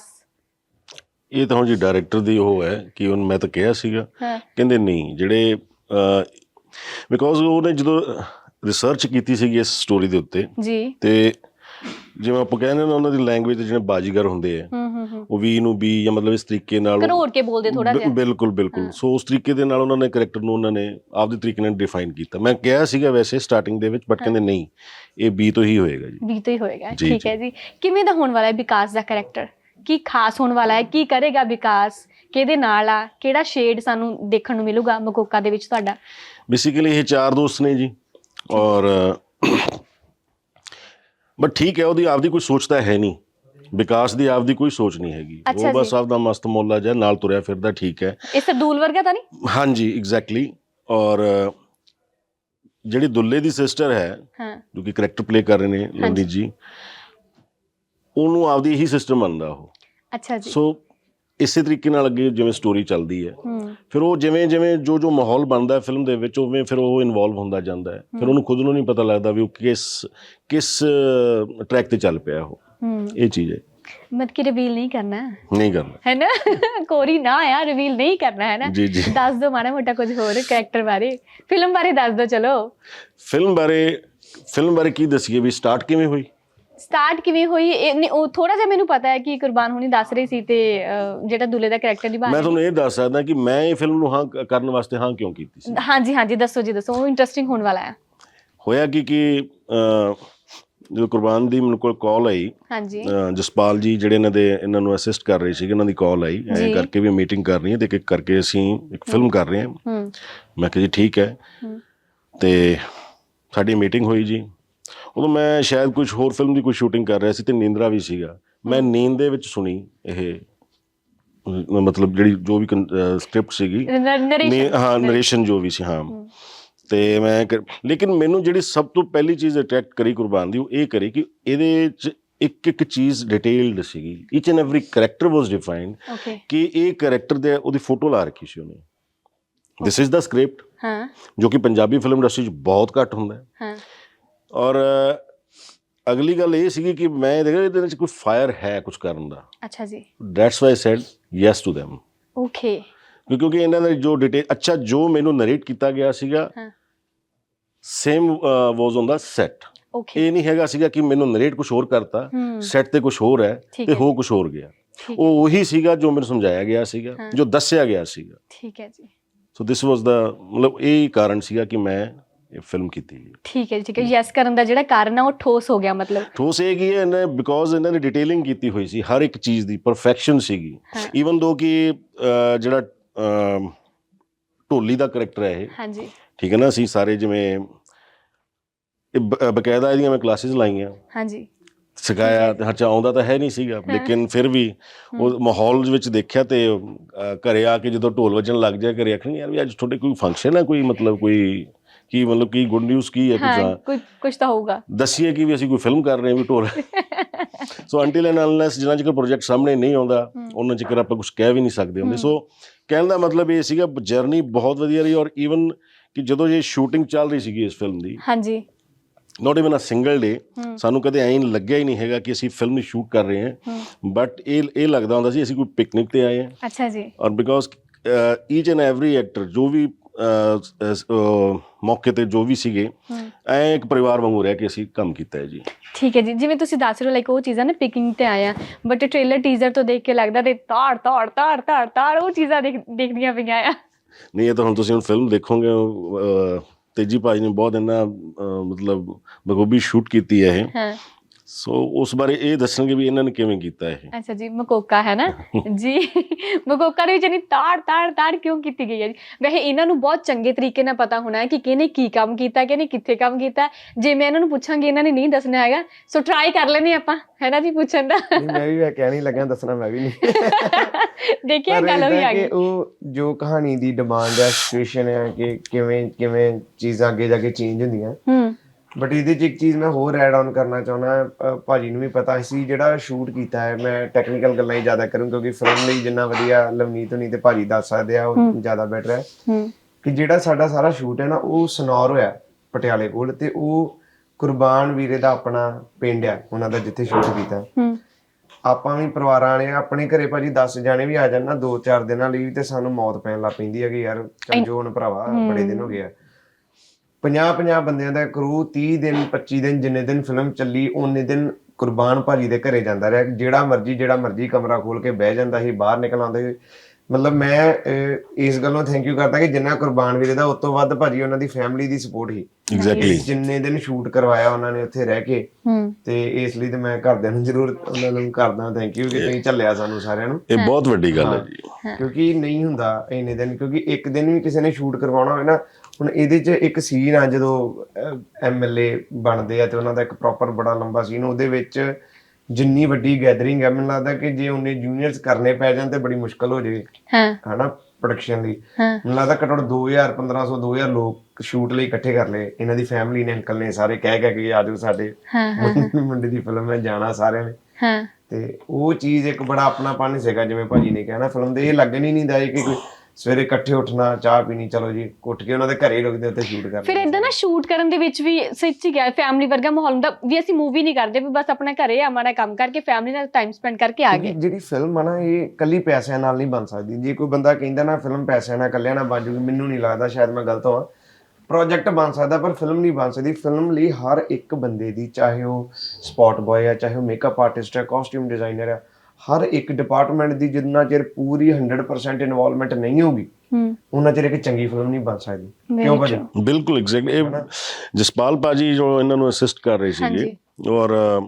ਇਹ ਤਾਂ ਜੀ ਡਾਇਰੈਕਟਰ ਦੀ ਉਹ ਹੈ ਕਿ ਉਹਨ ਮੈਂ ਤਾਂ ਕਿਹਾ ਸੀਗਾ। ਕਹਿੰਦੇ ਨਹੀਂ ਜਿਹੜੇ ਬਿਕੋਜ਼ ਉਹਨੇ ਜਦੋਂ ਰਿਸਰਚ ਕੀਤੀ ਸੀਗੀ ਇਸ ਸਟੋਰੀ ਦੇ ਉੱਤੇ ਜੀ। ਤੇ ਜਿਵੇਂ ਆਪਾਂ ਕਹਿੰਦੇ ਨਾ ਉਹਨਾਂ ਦੀ ਲੈਂਗੁਏਜ ਦੇ ਜਿਹੜੇ ਬਾਜੀਗਰ ਹੁੰਦੇ ਆ ਉਹ ਵੀ ਨੂੰ ਬੀ ਜਾਂ ਮਤਲਬ ਇਸ ਤਰੀਕੇ ਨਾਲ ਕਰੋੜ ਕੇ ਬੋਲਦੇ ਥੋੜਾ ਬਿ- ਜਿਹਾ। ਬਿਲਕੁਲ ਬਿਲਕੁਲ। ਸੋ ਉਸ ਤਰੀਕੇ ਦੇ ਨਾਲ ਉਹਨਾਂ ਨੇ ਕੈਰੈਕਟਰ ਨੂੰ ਉਹਨਾਂ ਨੇ ਆਪਦੇ ਤਰੀਕੇ ਨਾਲ ਡਿਫਾਈਨ ਕੀਤਾ। ਮੈਂ ਕਿਹਾ ਸੀਗਾ ਵੈਸੇ ਸਟਾਰਟਿੰਗ ਦੇ ਵਿੱਚ ਬਟ ਕਹਿੰਦੇ ਨਹੀਂ ਇਹ ਬੀ ਤੋਂ ਹੀ ਹੋਏਗਾ ਜੀ। ਵੀ ਤੋਂ ਹੀ ਹੋਏਗਾ ਠੀਕ ਹੈ ਜੀ। ਕਿਵੇਂ ਦਾ ਹੋਣ ਵਾਲਾ ਹੈ ਵਿਕਾਸ ਦਾ ਕੈਰੈਕਟਰ ਕੀ ਖਾਸ ਹੋਣ ਵਾਲਾ ਹੈ? ਕੀ ਕਰੇਗਾ ਵਿਕਾਸ? ਕਿਹਦੇ ਨਾਲ ਆ? ਕਿਹੜਾ ਸ਼ੇਡ ਸਾਨੂੰ ਦੇਖਣ ਨੂੰ ਮਿਲੂਗਾ ਮਕੋਕਾ ਦੇ ਵਿੱਚ ਤੁਹਾਡਾ? ਬੇਸਿਕਲੀ ਇਹ ਚਾਰ ਦੋਸਤ ਨੇ ਜੀ। ਔਰ ਬਟ ਠੀਕ ਹੈ ਉਹਦੀ ਆਪਦੀ ਕੋਈ ਸੋਚ ਤਾਂ ਹੈ ਨਹੀਂ। ਵਿਕਾਸ ਦੀ ਆਪਦੀ ਕੋਈ ਸੋਚ ਨਹੀਂ ਹੈਗੀ। ਉਹ ਬਸ। ਆਪਦਾ ਮਸਤ ਮੋਲਾ ਜਿਹਾ ਨਾਲ ਤੁਰਿਆ ਫਿਰਦਾ ਠੀਕ ਹੈ। ਇਹ ਸਰਦੂਲ ਵਰਗਾ ਤਾਂ ਨਹੀਂ? ਹਾਂਜੀ ਐਗਜ਼ੈਕਟਲੀ ਔਰ ਜਿਹੜੀ ਦੁੱਲੇ ਦੀ ਸਿਸਟਰ ਹੈ ਹਾਂ। ਜੋ ਕਿ ਕਰੈਕਟਰ ਪਲੇ ਕਰ ਰਹੇ ਨੇ ਲੰਦੀ ਜੀ ਉਹਨੂੰ ਆਪਦੀ ਹੀ ਸਿਸਟਰ ਮੰਨਦਾ ਉਹ। ਅੱਛਾ ਜੀ। ਸੋ ਇਸੇ ਤਰੀਕੇ ਨਾਲ ਅੱਗੇ ਜਿਵੇਂ ਸਟੋਰੀ ਚੱਲਦੀ ਹੈ। ਫਿਰ ਉਹ ਜਿਵੇਂ ਜਿਵੇਂ ਜੋ ਜੋ ਮਾਹੌਲ ਬਣਦਾ ਹੈ ਫਿਲਮ ਦੇ ਵਿੱਚ ਉਵੇਂ ਫਿਰ ਉਹ ਇਨਵੋਲਵ ਹੁੰਦਾ ਜਾਂਦਾ ਹੈ। ਫਿਰ ਉਹਨੂੰ ਖੁਦ ਨੂੰ ਨਹੀਂ ਪਤਾ ਲੱਗਦਾ ਵੀ ਉਹ ਕਿਸ ਕਿਸ ਟਰੈਕ ਤੇ ਚੱਲ ਪਿਆ ਉਹ। ਇਹ ਚੀਜ਼ ਹੈ। ਮਤ ਕਿ ਰਿਵੀਲ ਨਹੀਂ ਕਰਨਾ। ਨਹੀਂ ਕਰਨਾ। ਹੈ ਨਾ? ਕੋਰੀ ਨਾ ਆ ਰਿਵੀਲ ਨਹੀਂ ਕਰਨਾ ਹੈ ਨਾ? ਜੀ ਜੀ। ਦੱਸ ਦਿਓ ਮਾੜਾ ਮੋਟਾ ਕੁਝ ਹੋਰ ਕੈਰੈਕਟਰ ਬਾਰੇ। ਫਿਲਮ ਬਾਰੇ ਦੱਸ ਦਿਓ ਚਲੋ। ਫਿਲਮ ਬਾਰੇ ਫਿਲਮ ਬਾਰੇ ਕੀ ਦਸੀਏ ਵੀ ਸਟਾਰਟ ਕਿਵੇਂ ਹੋਈ? ਸਟਾਰਟ ਕਿਵੇਂ ਹੋਈ? ਇਹ ਥੋੜਾ ਜਿਹਾ ਮੈਨੂੰ ਪਤਾ ਹੈ ਕਿ ਕੁਰਬਾਨ ਹੁਣੀ ਦੱਸ ਰਹੀ ਸੀ ਤੇ ਜਿਹੜਾ ਦੁੱਲੇ ਦਾ ਕੈਰੈਕਟਰ ਨਿਭਾ ਮੈਂ ਰਹੀ ਤੁਹਾਨੂੰ ਇਹ ਦੱਸ ਸਕਦਾ ਕਿ ਮੈਂ ਇਹ ਫਿਲਮ ਨੂੰ ਹਾਂ ਕਰਨ ਵਾਸਤੇ ਹਾਂ ਕਿਉਂ ਕੀਤੀ ਸੀ? ਹਾਂਜੀ ਹਾਂਜੀ ਦੱਸੋ ਜੀ ਦੱਸੋ। ਉਹ ਇੰਟਰਸਟਿੰਗ ਹੋਣ ਵਾਲਾ ਹੈ। ਹੋਇਆ ਕਿ ਕਿ ਜਦੋਂ ਕੁਰਬਾਨ ਦੀ ਮੈਨੂੰ ਕੋਲ ਕਾਲ ਆਈ ਹਾਂਜੀ। ਜਸਪਾਲ ਜੀ ਜਿਹੜੇ ਇਹਨਾਂ ਦੇ ਇਹਨਾਂ ਨੂੰ ਅਸਿਸਟ ਕਰ ਰਹੇ ਸੀਗੇ ਇਹਨਾਂ ਦੀ ਕਾਲ ਆਈ। ਐਂ। ਕਰਕੇ ਵੀ ਮੀਟਿੰਗ ਕਰਨੀ ਹੈ ਤੇ ਇੱਕ ਕਰਕੇ ਅਸੀਂ ਇੱਕ ਫਿਲਮ ਕਰ ਰਹੇ ਹਾਂ। ਮੈਂ ਕਿਹਾ ਜੀ ਠੀਕ ਹੂੰ। ਤੇ ਸਾਡੀ ਮੀਟਿੰਗ ਹੋਈ ਜੀ। ਉਦੋਂ ਮੈਂ ਸ਼ਾਇਦ ਕੁਝ ਹੋਰ ਫਿਲਮ ਦੀ ਕੋਈ ਸ਼ੂਟਿੰਗ ਕਰ ਰਿਹਾ ਸੀ ਤੇ ਨੀਂਦਰਾ ਵੀ ਸੀਗਾ। ਮੈਂ ਨੀਂਦ ਦੇ ਵਿੱਚ ਸੁਣੀ ਇਹ ਮਤਲਬ ਜਿਹੜੀ ਜੋ ਵੀ ਸਕ੍ਰਿਪਟ ਸੀਗੀ। ਹਾਂ ਨਰੇਸ਼ਨ ਜੋ ਵੀ ਸੀ ਹਾਂ। ਤੇ ਮੈਂ ਲੇਕਿਨ ਮੈਨੂੰ ਜਿਹੜੀ ਸਭ ਤੋਂ ਪਹਿਲੀ ਚੀਜ਼ ਅਟਰੈਕਟ ਕਰੀ ਕੁਰਬਾਨ ਦੀ ਉਹ ਇਹ ਕਰੀ ਕਿ ਇਹਦੇ ਚ ਇੱਕ ਇੱਕ ਚੀਜ਼ ਡਿਟੇਲਡ ਸੀਗੀ। Each and every character was defined ਕਿ ਇਹ ਕੈਰੈਕਟਰ ਦੇ ਉਹਦੀ ਫੋਟੋ ਲਾ ਰੱਖੀ ਸੀ ਉਹਨੇ। ਦਿਸ ਇਜ਼ ਦਾ ਸਕ੍ਰਿਪਟ ਹਾਂ। ਜੋ ਕਿ ਪੰਜਾਬੀ ਫਿਲਮ ਇੰਡਸਟਰੀ 'ਚ ਬਹੁਤ ਘੱਟ ਹੁੰਦਾ ਹੈ। ਹਾਂ। ਔਰ ਅਗਲੀ ਗੱਲ ਇਹ ਸੀਗੀ ਕਿ ਮੈਂ ਦੇਖਿਆ ਇਹਦੇ ਵਿੱਚ ਕੋਈ ਫਾਇਰ ਹੈ ਕੁਝ ਕਰਨ ਦਾ। ਅੱਛਾ ਜੀ। That's why said yes to them okay ਕਿਉਂਕਿ ਇਹਨਾਂ ਦਾ ਜੋ ਡਿਟੇਲ ਅੱਛਾ ਜੋ ਮੈਨੂੰ ਨਰੇਟ ਕੀਤਾ ਗਿਆ ਸੀਗਾ ਹਾਂ। Same was on the set okay ਇਹ ਨਹੀਂ ਹੈਗਾ ਸੀਗਾ ਕਿ ਮੈਨੂੰ ਨਰੇਟ ਕੁਝ ਹੋਰ ਕਰਤਾ। ਸੈਟ ਤੇ ਕੁਝ ਹੋਰ ਹੈ ਤੇ ਹੈ ਕੁਝ ਹੋਰ ਗਿਆ। ਉਹ ਉਹੀ ਸੀਗਾ ਜੋ ਮੈਨੂੰ ਸਮਝਾਇਆ ਗਿਆ ਸੀਗਾ। ਜੋ ਦੱਸਿਆ ਗਿਆ ਸੀਗਾ। ਠੀਕ ਹੈ ਜੀ। ਸੋ ਦਿਸ ਵਾਸ ਦਾ ਮਤਲਬ ਇਹ ਕਾਰਨ ਸੀਗਾ ਕਿ ਮੈਂ ਫਿਲਮ ਕੀਤੀ ਜੀ ਠੀਕ ਹੈ ਠੀਕ ਹੈ। ਯੈਸ ਕਰਨ ਦਾ ਜਿਹੜਾ ਕਾਰਨ ਆ ਉਹ ਠੋਸ ਹੋ ਗਿਆ ਮਤਲਬ। ਠੋਸ ਇਹ ਕੀ ਹੈ ਇਹਨੇ ਬਿਕੋਜ਼ ਇਹਨਾਂ ਨੇ ਡਿਟੇਲਿੰਗ ਕੀਤੀ ਹੋਈ ਸੀ ਹਰ ਇੱਕ ਚੀਜ਼ ਦੀ ਪਰਫੈਕਸ਼ਨ ਸੀਗੀ। ਈਵਨ ਦੋ ਕਿ ਜਿਹੜਾ ਢੋਲੀ ਦਾ ਕਰੈਕਟਰ ਹੈ ਇਹ। ਹਾਂਜੀ। ਠੀਕ ਹੈ ਨਾ ਅਸੀਂ ਸਾਰੇ ਜਿਵੇਂ ਬਕਾਇਦਾ ਇਹਦੀਆਂ ਮੈਂ ਕਲਾਸਿਸ ਲਾਈਆਂ। ਹਾਂਜੀ। ਸਿਖਾਇਆ ਤੇ ਹੱਚਾ ਆਉਂਦਾ ਤਾਂ ਹੈ ਨਹੀਂ ਸੀਗਾ ਲੇਕਿਨ ਫਿਰ ਵੀ ਉਹ ਮਾਹੌਲ ਵਿੱਚ ਦੇਖਿਆ ਤੇ ਘਰੇ ਆ ਕੇ ਜਦੋਂ ਢੋਲ ਵੱਜਣ ਲੱਗ ਜਾਏ ਘਰੇ ਆਖਣ ਯਾਰ ਵੀ ਅੱਜ ਤੁਹਾਡੇ ਕੋਈ ਫੰਕਸ਼ਨ ਹੈ ਕੋਈ ਮਤਲਬ ਕੋਈ ਕੀ ਮਤਲਬ ਕੀ ਗੁੱਡ ਨਿਊਜ਼ ਕੀ ਹੈ ਹਾਂ ਕੁਝ ਕੋਈ ਕੁਝ ਤਾਂ ਹੋਊਗਾ। ਦੱਸੀਏ ਕਿ ਵੀ ਅਸੀਂ ਕੋਈ ਫਿਲਮ ਕਰ ਰਹੇ ਹਾਂ ਵੀ Dhol so until and unless ਜਿੰਨਾ ਚਿਰ ਪ੍ਰੋਜੈਕਟ ਸਾਹਮਣੇ ਨਹੀਂ ਆਉਂਦਾ ਉਹਨਾਂ ਚਿਰ ਆਪਾਂ ਕੁਝ ਕਹਿ ਵੀ ਨਹੀਂ ਸਕਦੇ ਹੁੰਦੇ। ਸੋ ਕਹਿਣ ਦਾ ਮਤਲਬ ਇਹ ਸੀਗਾ ਜਰਨੀ ਬਹੁਤ ਵਧੀਆ ਰਹੀ ਔਰ ਈਵਨ ਕਿ ਜਦੋਂ ਇਹ ਸ਼ੂਟਿੰਗ ਚੱਲ ਰਹੀ ਸੀਗੀ ਇਸ ਫਿਲਮ ਦੀ ਹਾਂਜੀ। Not even a single day. ਸਾਨੂੰ ਕਦੇ ਐਂ ਲੱਗਿਆ ਹੀ ਨਹੀਂ ਹੈਗਾ ਕਿ ਅਸੀਂ ਫਿਲਮ ਨੂੰ ਸ਼ੂਟ ਕਰ ਰਹੇ ਹਾਂ। ਬਟ ਇਹ ਇਹ ਲੱਗਦਾ ਹੁੰਦਾ ਸੀ ਅਸੀਂ ਕੋਈ ਪਿਕਨਿਕ ਤੇ ਆਏ ਹਾਂ। ਅੱਛਾ ਜੀ। ਔਰ because each and every actor ਜੋ ਵੀ ਮੌਕੇ ਤੇ ਜੋ ਵੀ ਸੀਗੇ ਐ ਇੱਕ ਪਰਿਵਾਰ ਵਾਂਗੂ ਰਹਿ ਕੇ ਅਸੀਂ ਕੰਮ ਕੀਤਾ ਹੈ ਜੀ। ਠੀਕ ਹੈ ਜੀ ਜਿਵੇਂ ਤੁਸੀਂ ਦੱਸ ਰਹੇ ਹੋ ਲਾਈਕ ਉਹ ਚੀਜ਼ਾਂ ਨਾ ਪਿਕਿੰਗ ਤੇ ਆਇਆ ਬਟ ਟ੍ਰੇਲਰ ਟੀਜ਼ਰ ਤੋਂ ਦੇਖ ਕੇ ਲੱਗਦਾ ਤੇ ਤਾੜ ਤਾੜ ਤਾੜ ਤਾੜ ਤਾੜ ਉਹ ਚੀਜ਼ਾਂ ਦੇਖ ਦੇਖਦੀਆਂ ਪਈਆਂ ਆ। ਨਹੀਂ ਇਹ ਤਾਂ ਹੁਣ ਤੁਸੀਂ ਹੁਣ ਫਿਲਮ ਦੇਖੋਗੇ ਤੇਜੀ ਭਾਜੀ ਨੇ ਬਹੁਤ ਇਹਨਾਂ ਮਤਲਬ ਬਖੂਬੀ ਸ਼ੂਟ ਕੀਤੀ ਹੈ ਇਹ। ਹਾਂ। ਸੋ ਉਸ ਬਾਰੇ ਇਹ ਦੱਸਣਗੇ ਵੀ ਇਹਨਾਂ ਨੇ ਕਿਵੇਂ ਕੀਤਾ ਇਹ। ਅੱਛਾ ਜੀ ਮਕੋਕਾ ਹੈ ਨਾ? ਜੀ ਮਕੋਕਾ ਦੇ ਵਿੱਚ ਨਹੀਂ ਤਾੜ ਤਾੜ ਤਾੜ ਕਿਉਂ ਕੀਤੀ ਗਈ ਹੈ ਜੀ? ਵੈਸੇ ਇਹਨਾਂ ਨੂੰ ਬਹੁਤ ਚੰਗੇ ਤਰੀਕੇ ਨਾਲ ਪਤਾ ਹੋਣਾ ਹੈ ਕਿ ਕਿਹਨੇ ਕੀ ਕੰਮ ਕੀਤਾ ਕਿਹਨੇ ਕਿੱਥੇ ਕੰਮ ਕੀਤਾ। ਜੇ ਮੈਂ ਇਹਨਾਂ ਨੂੰ ਪੁੱਛਾਂਗੀ ਇਹਨਾਂ ਨੇ ਨਹੀਂ ਦੱਸਣਾ ਹੈਗਾ। ਸੋ ਟਰਾਈ ਕਰ ਲੈਨੇ ਆਪਾਂ ਹੈ ਨਾ ਜੀ ਪੁੱਛਣ ਦਾ? ਨਹੀਂ ਮੈਂ ਵੀ ਇਹ ਕਹਿਣ ਹੀ ਲੱਗਾ ਦੱਸਣਾ ਮੈਂ ਵੀ ਨਹੀਂ। ਦੇਖਿਆ ਗੱਲ ਵੀ ਏਦਾਂ ਆ ਗਈ। ਉਹ ਜੋ ਕਹਾਣੀ ਦੀ ਡਿਮਾਂਡ ਹੈ ਸਿਚੁਏਸ਼ਨ ਹੈ ਕਿ ਕਿਵੇਂ ਕਿਵੇਂ ਚੀਜ਼ਾਂ ਅੱਗੇ ਜਾ ਕੇ ਚੇਂਜ ਹੁੰਦੀਆਂ। ਹੂੰ। ਬਟ ਇਹਦੇ 'ਚ ਇੱਕ ਚੀਜ਼ ਮੈਂ ਹੋਰ ਐਡ ਆਨ ਕਰਨਾ ਚਾਹੁੰਦਾ ਅਹ ਭਾਜੀ ਨੂੰ ਵੀ ਪਤਾ ਸੀ ਜਿਹੜਾ ਸ਼ੂਟ ਕੀਤਾ ਹੈ ਮੈਂ ਟੈਕਨੀਕਲ ਗੱਲਾਂ ਹੀ ਜ਼ਿਆਦਾ ਕਰੂੰ ਕਿਉਂਕਿ ਫਿਲਮ ਲਈ ਜਿੰਨਾ ਵਧੀਆ ਲਵਨੀਤ ਹੁਣੀ ਤੇ ਭਾਜੀ ਦੱਸ ਸਕਦੇ ਆ ਉਹ ਜ਼ਿਆਦਾ ਬੈਟਰ ਹੈ। ਹੂੰ। ਕਿ ਜਿਹੜਾ ਸਾਡਾ ਸਾਰਾ ਸ਼ੂਟ ਹੈ ਨਾ ਉਹ ਸਨੌਰ ਹੋਇਆ ਪਟਿਆਲੇ ਕੋਲ ਤੇ ਉਹ ਕੁਰਬਾਨ ਵੀਰੇ ਦਾ ਆਪਣਾ ਪਿੰਡ ਆ ਉਹਨਾਂ ਦਾ ਜਿੱਥੇ ਸ਼ੂਟ ਕੀਤਾ। ਹੂੰ। ਆਪਾਂ ਵੀ ਪਰਿਵਾਰਾਂ ਵਾਲੇ ਆ, ਆਪਣੇ ਘਰੇ ਭਾਜੀ 10 ਜਾਣੇ ਵੀ ਆ ਜਾਣ ਨਾ 2-4 ਦਿਨਾਂ ਲਈ ਵੀ ਤੇ ਸਾਨੂੰ ਮੌਤ ਪੈਣ ਲੱਗ ਪੈਂਦੀ ਹੈ ਕਿ ਯਾਰ ਚੱਲ ਜੋ ਹੁਣ ਭਰਾਵਾ ਬੜੇ ਦਿਨ ਹੋ ਗਏ ਆ। 50-50 ਬੰਦਿਆਂ ਦਾ ਕਰੂ 30 ਦਿਨ 25 ਦਿਨ ਜਿੰਨੇ ਦਿਨ ਫਿਲਮ ਚੱਲੀ ਉਹਨੇ ਦਿਨ ਕੁਰਬਾਨ ਭਾਜੀ ਦੇ ਘਰੇ ਜਾਂਦਾ ਰਿਹਾ। ਜਿਹੜਾ ਮਰਜ਼ੀ ਜਿਹੜਾ ਮਰਜ਼ੀ ਕਮਰਾ ਖੋਲ ਕੇ ਬਹਿ ਜਾਂਦਾ ਸੀ ਬਾਹਰ ਨਿਕਲ ਆਉਂਦਾ ਸੀ। ਮਤਲਬ ਮੈਂ ਇਸ ਗੱਲੋਂ ਥੈਂਕ ਯੂ ਕਰਦਾ ਕਿ ਜਿੰਨਾ ਕੁਰਬਾਨ ਵੀਰੇ ਦਾ ਉਸ ਤੋਂ ਵੱਧ ਭਾਜੀ ਉਹਨਾਂ ਦੀ ਫੈਮਿਲੀ ਦੀ ਸਪੋਰਟ ਸੀ। ਐਗਜ਼ੈਕਟਲੀ ਜਿੰਨੇ ਦਿਨ ਸ਼ੂਟ ਕਰਵਾਇਆ ਉਹਨਾਂ ਨੇ ਉੱਥੇ ਰਹਿ ਕੇ ਹੂੰ। ਤੇ ਇਸ ਲਈ ਤੇ ਮੈਂ ਘਰਦਿਆਂ ਨੂੰ ਜ਼ਰੂਰ ਉਹਨਾਂ ਨੂੰ ਕਰਦਾ ਥੈਂਕ ਯੂ ਕਿ ਤੁਸੀਂ ਝੱਲਿਆ ਸਾਨੂੰ ਸਾਰਿਆਂ ਨੂੰ। ਇਹ ਬਹੁਤ ਵੱਡੀ ਗੱਲ ਹੈ ਜੀ। ਕਿਉਂਕਿ ਨਹੀਂ ਹੁੰਦਾ ਇੰਨੇ ਦਿਨ ਕਿਉਂਕਿ ਇੱਕ ਦਿਨ ਵੀ ਕਿਸੇ ਨੇ ਸ਼ੂਟ ਕਰਵਾਉਣਾ ਹੋਵੇ ਨਾ ਹੁਣ ਇਹਦੇ 'ਚ ਇੱਕ ਸੀਨ ਆ ਜਦੋਂ ਐਮਐਲਏ ਬਣਦੇ ਆ ਤੇ ਉਹਨਾਂ ਦਾ ਇੱਕ ਪ੍ਰੋਪਰ ਬੜਾ ਲੰਬਾ ਸੀਨ ਉਹਦੇ ਵਿੱਚ ਜਿੰਨੀ ਵੱਡੀ ਗੈਦਰਿੰਗ ਹੈ ਮੈਨੂੰ ਲੱਗਦਾ ਕਿ ਜੇ ਉਹਨੇ ਜੂਨੀਅਰਸ ਕਰਨੇ ਪੈ ਜਾਣ ਤੇ ਬੜੀ ਮੁਸ਼ਕਲ ਹੋ ਜਾਵੇ ਹਾਂ। ਹਨਾ ਪ੍ਰੋਡਕਸ਼ਨ ਲਈ ਮੈਨੂੰ ਲੱਗਦਾ ਘੱਟੋ ਘੱਟ 2000 1500 2000 ਲੋਕ ਸ਼ੂਟ ਲਈ ਇਕੱਠੇ ਕਰ ਲਏ। ਇਹਨਾਂ ਦੀ ਫੈਮਿਲੀ ਨੇ ਅੰਕਲ ਨੇ ਸਾਰੇ ਕਹਿ ਕਹਿ ਕੇ ਆਜੋ ਸਾਡੇ। ਮੁੰਡੇ ਦੀ ਫਿਲਮ ਹੈ ਜਾਣਾ ਸਾਰਿਆਂ ਨੇ। ਹਾਂ। ਤੇ ਉਹ ਚੀਜ਼ ਇੱਕ ਬੜਾ ਆਪਣਾਪਨ ਸੀਗਾ ਜਿਵੇਂ ਭਾਜੀ ਨੇ ਕਿਹਾ ਨਾ ਫਿਲਮ ਦੇ ਇਹ ਲੱਗਣ ਹੀ ਨਹੀਂ ਦਾ ਕਿ ਕੋਈ ਸਵੇਰੇ ਇਕੱਠੇ ਉੱਠਣਾ ਚਾਹ ਪੀਣੀ ਚਲੋ ਜੀ ਉੱਠ ਕੇ ਉਹਨਾਂ ਦੇ ਘਰੇ ਰੁਕਦੇ ਉੱਤੇ ਸ਼ੂਟ ਫਿਰ ਕਰਦੇ ਇਦਾਂ ਨਾ ਸ਼ੂਟ ਕਰਨ ਦੇ ਵਿੱਚ ਵੀ ਸੱਚੀ ਗਿਆ ਫੈਮਿਲੀ ਵਰਗਾ ਮਾਹੌਲ ਹੁੰਦਾ ਵੀ ਅਸੀਂ ਮੂਵੀ ਨਹੀਂ ਕਰਦੇ ਵੀ ਬਸ ਆਪਣਾ ਘਰੇ ਆ ਮਾੜਾ ਕੰਮ ਕਰਕੇ ਫੈਮਿਲੀ ਨਾਲ ਟਾਈਮ ਸਪੈਂਡ ਕਰਕੇ ਆ ਗਏ। ਜਿਹੜੀ ਫਿਲਮ ਆ ਨਾ ਇਹ ਕੱਲੀ ਪੈਸਿਆਂ ਨਾਲ ਨਹੀਂ ਬਣ ਸਕਦੀ। ਜੇ ਕੋਈ ਬੰਦਾ ਕਹਿੰਦਾ ਨਾ ਫਿਲਮ ਪੈਸਿਆਂ ਨਾਲ ਕੱਲਿਆਂ ਨਾਲ ਬਣ ਜੂਗੀ ਮੈਨੂੰ ਨਹੀਂ ਲੱਗਦਾ ਸ਼ਾਇਦ ਮੈਂ ਗਲਤ ਹਾਂ ਪ੍ਰੋਜੈਕਟ ਬਣ ਸਕਦਾ ਪਰ ਫਿਲਮ ਨਹੀਂ ਬਣ ਸਕਦੀ। ਫਿਲਮ ਲਈ ਹਰ ਇੱਕ ਬੰਦੇ ਦੀ ਚਾਹੇ ਉਹ ਸਪੌਟ ਬॉय ਆ ਚਾਹੇ ਉਹ ਮੇਕਅਪ ਆਰਟਿਸਟ ਹੈ ਕਾਸਟਿਊਮ ਡਿਜ਼ਾਈਨਰ ਆ ਹਰ ਇੱਕ ਡਿਪਾਰਟਮੈਂਟ ਦੀ ਜਿੰਨਾ ਚਿਰ ਪੂਰੀ 100% ਇਨਵੋਲਵਮੈਂਟ ਨਹੀਂ ਹੋਊਗੀ ਹੂੰ। ਉਹਨਾਂ ਚਿਰ ਇੱਕ ਚੰਗੀ ਫਿਲਮ ਨਹੀਂ ਬਣ ਸਕਦੀ। ਕਿਉਂ ਭਾਜੀ. ਬਿਲਕੁਲ ਐਗਜ਼ੈਕਟ ਇਹ ਜਸਪਾਲ ਪਾਜੀ ਜੋ ਇਹਨਾਂ ਨੂੰ ਅਸਿਸਟ ਕਰ ਰਹੇ ਸੀਗੇ। ਔਰ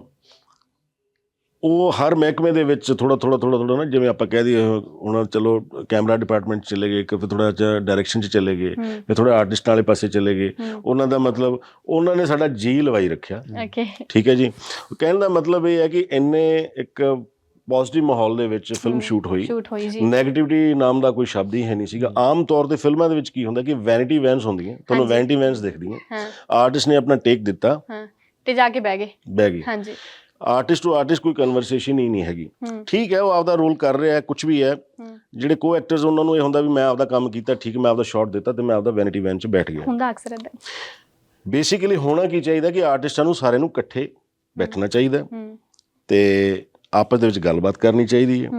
ਉਹ ਹਰ ਮਹਿਕਮੇ ਦੇ ਵਿੱਚ ਥੋੜਾ ਥੋੜਾ ਥੋੜਾ ਥੋੜਾ ਨਾ ਜਿਵੇਂ ਆਪਾਂ ਕਹਿ ਦਈਏ ਹੁਣ ਚਲੋ ਕੈਮਰਾ ਡਿਪਾਰਟਮੈਂਟ ਚਲੇ ਗਏ ਕਿ ਫਿਰ ਥੋੜਾ ਜਿਹਾ ਡਾਇਰੈਕਸ਼ਨ 'ਚ ਚਲੇ ਗਏ ਫਿਰ ਥੋੜਾ ਆਰਟਿਸਟ ਵਾਲੇ ਪਾਸੇ ਚਲੇ ਗਏ। ਉਹਨਾਂ ਦਾ ਮਤਲਬ ਉਹਨਾਂ ਨੇ ਸਾਡਾ ਜੀ ਲਵਾਈ ਰੱਖਿਆ। ਠੀਕ ਹੈ ਜੀ। ਕਹਿਣ ਦਾ ਮਤਲਬ ਇਹ ਹੈ ਕਿ ਇੰਨੇ ਇੱਕ ਪੋਜ਼ਿਟਿਵ ਮਾਹੌਲ ਦੇ ਵਿੱਚ ਫਿਲਮ ਸ਼ੂਟ ਹੋਈ। ਸ਼ੂਟ ਹੋਈ ਜੀ। ਨੈਗੇਟਿਵਿਟੀ ਨਾਮ ਦਾ ਕੋਈ ਸ਼ਬਦ ਹੀ ਹੈ ਨਹੀਂ ਸੀਗਾ। ਆਮ ਤੌਰ ਤੇ ਫਿਲਮਾਂ ਦੇ ਵਿੱਚ ਕੀ ਹੁੰਦਾ ਕਿ ਵੈਨਿਟੀ ਵੈਨਸ ਹੁੰਦੀਆਂ ਤੁਹਾਨੂੰ। ਵੈਨਿਟੀ ਵੈਨਸ ਦਿਖਦੀਆਂ। ਹਾਂ। ਆਰਟਿਸਟ ਨੇ ਆਪਣਾ ਟੇਕ ਦਿੱਤਾ। ਹਾਂ ਤੇ ਜਾ ਕੇ ਬਹਿ ਗਏ। ਬਹਿ ਗਏ। ਹਾਂਜੀ। ਆਰਟਿਸਟ ਟੂ ਆਰਟਿਸਟ ਕੋਈ ਕਨਵਰਸੇਸ਼ਨ ਹੀ ਨਹੀਂ ਹੈਗੀ। ਠੀਕ ਹੈ ਉਹ ਆਪਦਾ ਰੋਲ ਕਰ ਰਿਹਾ ਹੈ ਕੁਝ ਵੀ ਹੈ। ਜਿਹੜੇ ਕੋ ਐਕਟਰਸ ਉਹਨਾਂ ਨੂੰ ਇਹ ਹੁੰਦਾ ਵੀ ਮੈਂ ਆਪਦਾ ਕੰਮ ਕੀਤਾ ਠੀਕ ਮੈਂ ਆਪਦਾ ਸ਼ਾਟ ਦਿੱਤਾ ਤੇ ਮੈਂ ਆਪਦਾ ਵੈਨਿਟੀ ਵੈਨ 'ਚ ਬੈਠ ਗਿਆ। ਹੁੰਦਾ ਅਕਸਰ ਏਦਾਂ। ਬੇਸਿਕਲੀ ਹੋਣਾ ਕੀ ਚਾਹੀਦਾ ਕਿ ਆਰਟਿਸਟਾਂ ਨੂੰ ਸਾਰਿਆਂ ਨੂੰ ਇਕੱਠੇ ਬੈਠਣਾ ਚਾਹੀਦਾ। ਤੇ ਆਪਸ ਦੇ ਵਿੱਚ ਗੱਲਬਾਤ ਕਰਨੀ ਚਾਹੀਦੀ ਹੈ।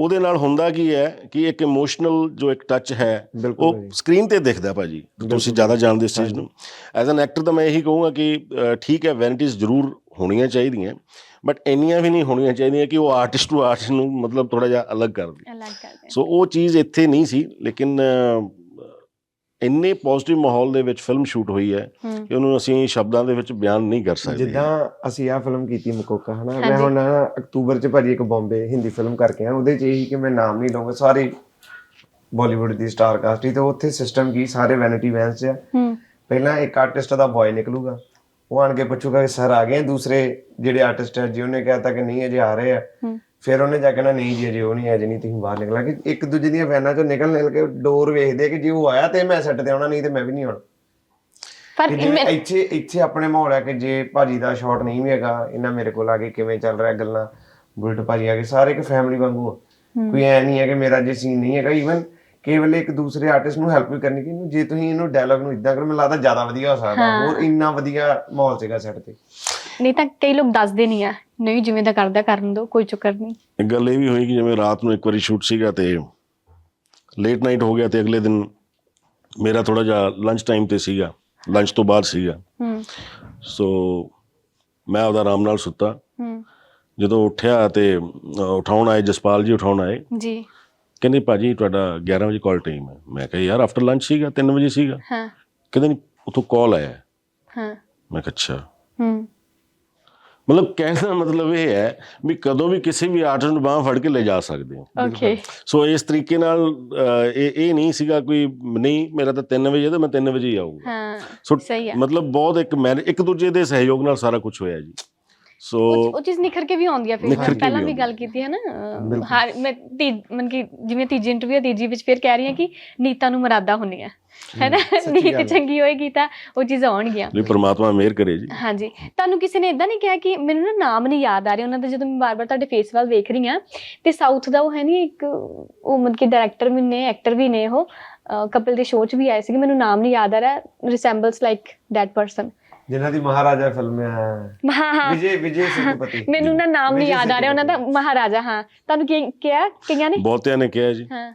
ਉਹਦੇ ਨਾਲ ਹੁੰਦਾ ਕੀ ਹੈ ਕਿ ਇੱਕ ਇਮੋਸ਼ਨਲ ਜੋ ਇੱਕ ਟੱਚ ਹੈ ਉਹ। ਸਕਰੀਨ ਤੇ ਦਿਖਦਾ ਭਾਜੀ। ਤੁਸੀਂ ਜ਼ਿਆਦਾ ਜਾਣਦੇ ਇਸ ਚੀਜ਼ ਨੂੰ। ਐਜ਼ ਐਨ ਐਕਟਰ ਤਾਂ ਮੈਂ ਇਹੀ ਕਹੂੰਗਾ ਕਿ ਠੀਕ ਹੈ ਵੈਨਿਟੀਜ਼ ਜ਼ਰੂਰ ਹੋਣੀਆਂ ਚਾਹੀਦੀਆਂ ਬਟ ਇੰਨੀਆਂ ਵੀ ਨਹੀਂ ਹੋਣੀਆਂ ਚਾਹੀਦੀਆਂ ਕਿ ਉਹ ਆਰਟਿਸਟ ਟੂ ਆਰਟਿਸਟ ਨੂੰ ਮਤਲਬ ਥੋੜਾ ਜਿਹਾ ਅਲੱਗ ਕਰ ਦੇ ਸੋ ਉਹ ਚੀਜ਼ ਇੱਥੇ ਨਹੀਂ ਸੀ ਲੇਕਿਨ ਇੰਨੇ ਪੋਜ਼ਿਟਿਵ ਮਾਹੌਲ ਦੇ ਵਿੱਚ ਫਿਲਮ ਸ਼ੂਟ ਹੋਈ ਹੈ ਕਿ ਉਹਨੂੰ ਅਸੀਂ ਸ਼ਬਦਾਂ ਦੇ ਵਿੱਚ ਬਿਆਨ ਨਹੀਂ ਕਰ ਸਕਦੇ। ਜਿੱਦਾਂ ਅਸੀਂ ਆ ਫਿਲਮ ਕੀਤੀ ਮਕੋਕਾ ਹਨਾ? ਮੈਂ। ਹੁਣ ਅਕਤੂਬਰ ਚ ਭਾਜੀ ਇੱਕ ਬੰਬੇ ਹਿੰਦੀ ਫਿਲਮ ਕਰਕੇ ਆ ਉਹਦੇ ਚ ਇਹੀ ਕਿ ਮੈਂ ਨਾਮ ਨਹੀਂ ਲਵਾਂਗਾ ਸਾਰੇ ਬਾਲੀਵੁੱਡ ਦੀ ਸਟਾਰ ਕਾਸਟ ਹੀ ਤੇ ਉੱਥੇ ਸਿਸਟਮ ਕੀ? ਸਾਰੇ ਵੈਨਿਟੀ ਵੈਨਸ ਆ। ਹੂੰ। ਪਹਿਲਾਂ ਇੱਕ ਆਰਟਿਸਟ ਦਾ ਬॉय ਨਿਕਲੂਗਾ ਉਹ ਆਣ ਕੇ ਪੁੱਛੂਗਾ ਕਿ ਸਰ ਆ ਗਏ? ਦੂਸਰੇ ਜਿਹੜੇ ਆਰਟਿਸਟ ਹੈ ਜੀ ਉਹਨੇ ਕਹਿਤਾ ਕਿ ਨਹੀਂ ਅਜੇ ਆ ਰਹੇ ਆ। ਹੂੰ। ਫਿਰ ਉਹਨੇ ਜਾ ਕੇ ਨਾ ਨਹੀਂ ਜੀ ਅਜੇ ਉਹ ਨਹੀਂ ਅਜੇ ਨਹੀਂ ਤੁਸੀਂ ਬਾਹਰ ਨਿਕਲਾ ਕਿ ਇੱਕ ਦੂਜੇ ਦੀਆਂ ਵੈਨਾਂ ਚੋਂ ਨਿਕਲ ਨਿਕਲ ਕੇ ਡੋਰ ਵੇਖਦੇ ਆ ਕਿ ਜੇ ਉਹ ਆਇਆ ਤੇ ਮੈਂ ਸੈੱਟ ਤੇ ਆਉਣਾ ਨਹੀਂ ਤੇ ਮੈਂ ਵੀ ਨਹੀਂ ਆਉਣਾ। ਪਰ ਕਿ ਮੈਂ ਜਿਵੇਂ ਇੱਥੇ ਇੱਥੇ ਆਪਣੇ ਮਾਹੌਲ ਹੈ ਕਿ ਜੇ ਭਾਜੀ ਦਾ ਸ਼ਾਟ ਨਹੀਂ ਵੀ ਹੈਗਾ ਇਹਨਾਂ ਮੇਰੇ ਕੋਲ ਆ ਕੇ ਕਿਵੇਂ ਚੱਲ ਰਿਹਾ ਗੱਲਾਂ ਬੁਲਟ ਭਾਜੀ ਆ ਕੇ ਸਾਰੇ ਇੱਕ ਫੈਮਿਲੀ ਵਾਂਗੂ ਆ। ਕੋਈ ਐ ਨਹੀਂ ਹੈ ਕਿ ਮੇਰਾ ਜੇ ਸੀਨ ਨਹੀਂ ਹੈਗਾ ਈਵਨ ਕੇਵਲ ਇੱਕ ਦੂਸਰੇ ਆਰਟਿਸਟ ਨੂੰ ਹੈਲਪ ਵੀ ਕਰਨੀ ਕਿ ਇਹਨੂੰ ਜੇ ਤੁਸੀਂ ਇਹਨੂੰ ਡਾਇਲੌਗ ਨੂੰ ਇਦਾਂ ਕਰੋ ਮੈਨੂੰ ਲੱਗਦਾ ਜ਼ਿਆਦਾ ਵਧੀਆ ਹੋ ਸਕਦਾ। ਹੋਰ ਇੰਨਾ ਵਧੀਆ ਮਾਹੌਲ ਸੀਗਾ ਸੈੱਟ ਤੇ। ਨਹੀਂ ਤਾਂ ਕਈ ਲੋਕ ਦੱਸਦੇ ਨਹੀਂ ਆ ਨਹੀਂ ਜਿਵੇਂ ਦਾ ਕਰਦਾ ਕਰਨ ਦੋ ਕੋਈ ਚੱਕਰ ਨਹੀਂ। ਇੱਕ ਗੱਲ ਇਹ ਵੀ ਹੋਈ ਕਿ ਜਿਵੇਂ ਰਾਤ ਨੂੰ ਇੱਕ ਵਾਰੀ ਸ਼ੂਟ ਸੀਗਾ ਤੇ ਲੇਟ ਨਾਈਟ ਹੋ ਗਿਆ ਤੇ ਅਗਲੇ ਦਿਨ ਮੇਰਾ ਥੋੜਾ ਜਿਹਾ ਲੰਚ ਟਾਈਮ ਤੇ ਸੀਗਾ ਲੰਚ ਤੋਂ ਬਾਅਦ ਸੀਗਾ। ਹੂੰ। ਸੋ ਮੈਂ ਆਪਦਾ ਆਰਾਮ ਨਾਲ ਸੁੱਤਾ। ਹੂੰ। ਜਦੋਂ ਉੱਠਿਆ ਤੇ ਉਠਾਉਣ ਆਏ ਜਸਪਾਲ ਜੀ ਉਠਾਉਣ ਆਏ। ਜੀ। ਕਹਿੰਦੇ ਭਾਜੀ ਤੁਹਾਡਾ 11 ਵਜੇ ਕਾਲ ਟਾਈਮ ਹੈ। ਮੈਂ ਕਿਹਾ ਯਾਰ ਆਫਟਰ ਲੰਚ ਸੀਗਾ 3 ਵਜੇ ਸੀਗਾ? ਹਾਂ। ਕਹਿੰਦੇ ਨਹੀਂ ਉਥੋਂ ਕਾਲ ਆਇਆ ਹੈ। ਮੈਂ ਕਿਹਾ ਅੱਛਾ। ਹੂੰ। ਮਤਲਬ ਕਹਿਣ ਮਤਲਬ ਇਹ ਹੈ ਵੀ ਕਦੋਂ ਵੀ ਕਿਸੇ ਵੀ ਆਰਟਿਸਟ ਨੂੰ ਬਾਹ ਫੜ ਕੇ ਲੈ ਜਾ ਸਕਦੇ ਹੋ। ਓਕੇ ਸੋ ਇਸ ਤਰੀਕੇ ਨਾਲ ਇਹ ਇਹ ਨਹੀਂ ਸੀਗਾ ਕੋਈ ਨਹੀਂ ਮੇਰਾ ਤਾਂ 3 ਵਜੇ ਤਾਂ ਮੈਂ 3 ਵਜੇ ਹੀ ਆਊਂਗਾ। ਹਾਂ ਸੋ ਮਤਲਬ ਬਹੁਤ ਇੱਕ ਇੱਕ ਦੂਜੇ ਦੇ ਸਹਿਯੋਗ ਨਾਲ ਸਾਰਾ ਕੁਝ ਹੋਇਆ ਜੀ। ਸੋ ਉਹ ਚੀਜ਼ ਨਿਖਰ ਕੇ ਵੀ ਆਉਂਦੀ ਆ ਫਿਰ। ਕੇ ਪਹਿਲਾਂ ਵੀ ਗੱਲ ਕੀਤੀ ਹੈ ਨਾ ਹਰ ਮੈਂ ਤੀ ਮਨ ਕੀ ਜਿਵੇਂ ਤੀਜੀ ਇੰਟਰਵਿਊ ਤੀਜੀ ਵਿੱਚ ਫਿਰ ਕਹਿ ਰਹੀ ਹਾਂ ਕਿ ਨੀਤਾਂ ਨੂੰ ਮਰਾਦਾ ਹੁੰਦੀਆਂ ਹੈ ਨਾ। ਨੀਤ ਚੰਗੀ ਹੋਏਗੀ ਤਾਂ ਉਹ ਚੀਜ਼ਾਂ ਆਉਣਗੀਆਂ। ਲਈ ਪ੍ਰਮਾਤਮਾ ਮਿਹਰ ਕਰੇ ਜੀ। ਹਾਂਜੀ। ਤੁਹਾਨੂੰ ਕਿਸੇ ਨੇ ਇਦਾਂ ਨਹੀਂ ਕਿਹਾ ਕਿ ਮੈਨੂੰ ਨਾ ਨਾਮ ਨਹੀਂ ਯਾਦ ਆ ਰਿਹਾ ਉਹਨਾਂ ਦਾ ਜਦੋਂ ਮੈਂ ਬਾਰ-ਬਾਰ ਤੁਹਾਡੇ ਫੇਸ ਵੱਲ ਵੇਖ ਰਹੀ ਹਾਂ ਤੇ ਸਾਊਥ ਦਾ ਉਹ ਹੈ ਨਹੀਂ ਇੱਕ ਉਹ ਮਤਲਬ ਕਿ ਡਾਇਰੈਕਟਰ ਵੀ ਨੇ ਐਕਟਰ ਵੀ ਨੇ ਉਹ ਕਪਿਲ ਦੇ ਸ਼ੋਅ 'ਚ ਵੀ ਆਏ ਸੀਗੇ ਮੈਨੂੰ ਨਾਮ ਨਹੀਂ ਯਾਦ ਆ ਰਿਹਾ ਰਿਸੈਂਬਲਸ ਲਾਈਕ ਦੈਟ ਪਰਸਨ ਜਿਨ੍ਹਾਂ ਦੀ ਮਹਾਰਾਜਾ ਫਿਲਮ ਹੈ। ਹਾਂ ਹਾਂ। ਵਿਜੇ ਵਿਜੇ ਸੇਤੂਪਤੀ। ਮੈਨੂੰ ਨਾ ਨਾਮ ਨਹੀਂ ਯਾਦ ਆ ਰਿਹਾ ਉਹਨਾਂ ਦਾ ਮਹਾਰਾਜਾ ਹਾਂ। ਤੁਹਾਨੂੰ ਕੀ ਕਿਹਾ? ਕਈਆਂ ਨੇ? ਬਹੁਤਿਆਂ ਨੇ ਕਿਹਾ ਜੀ। ਹਾਂ।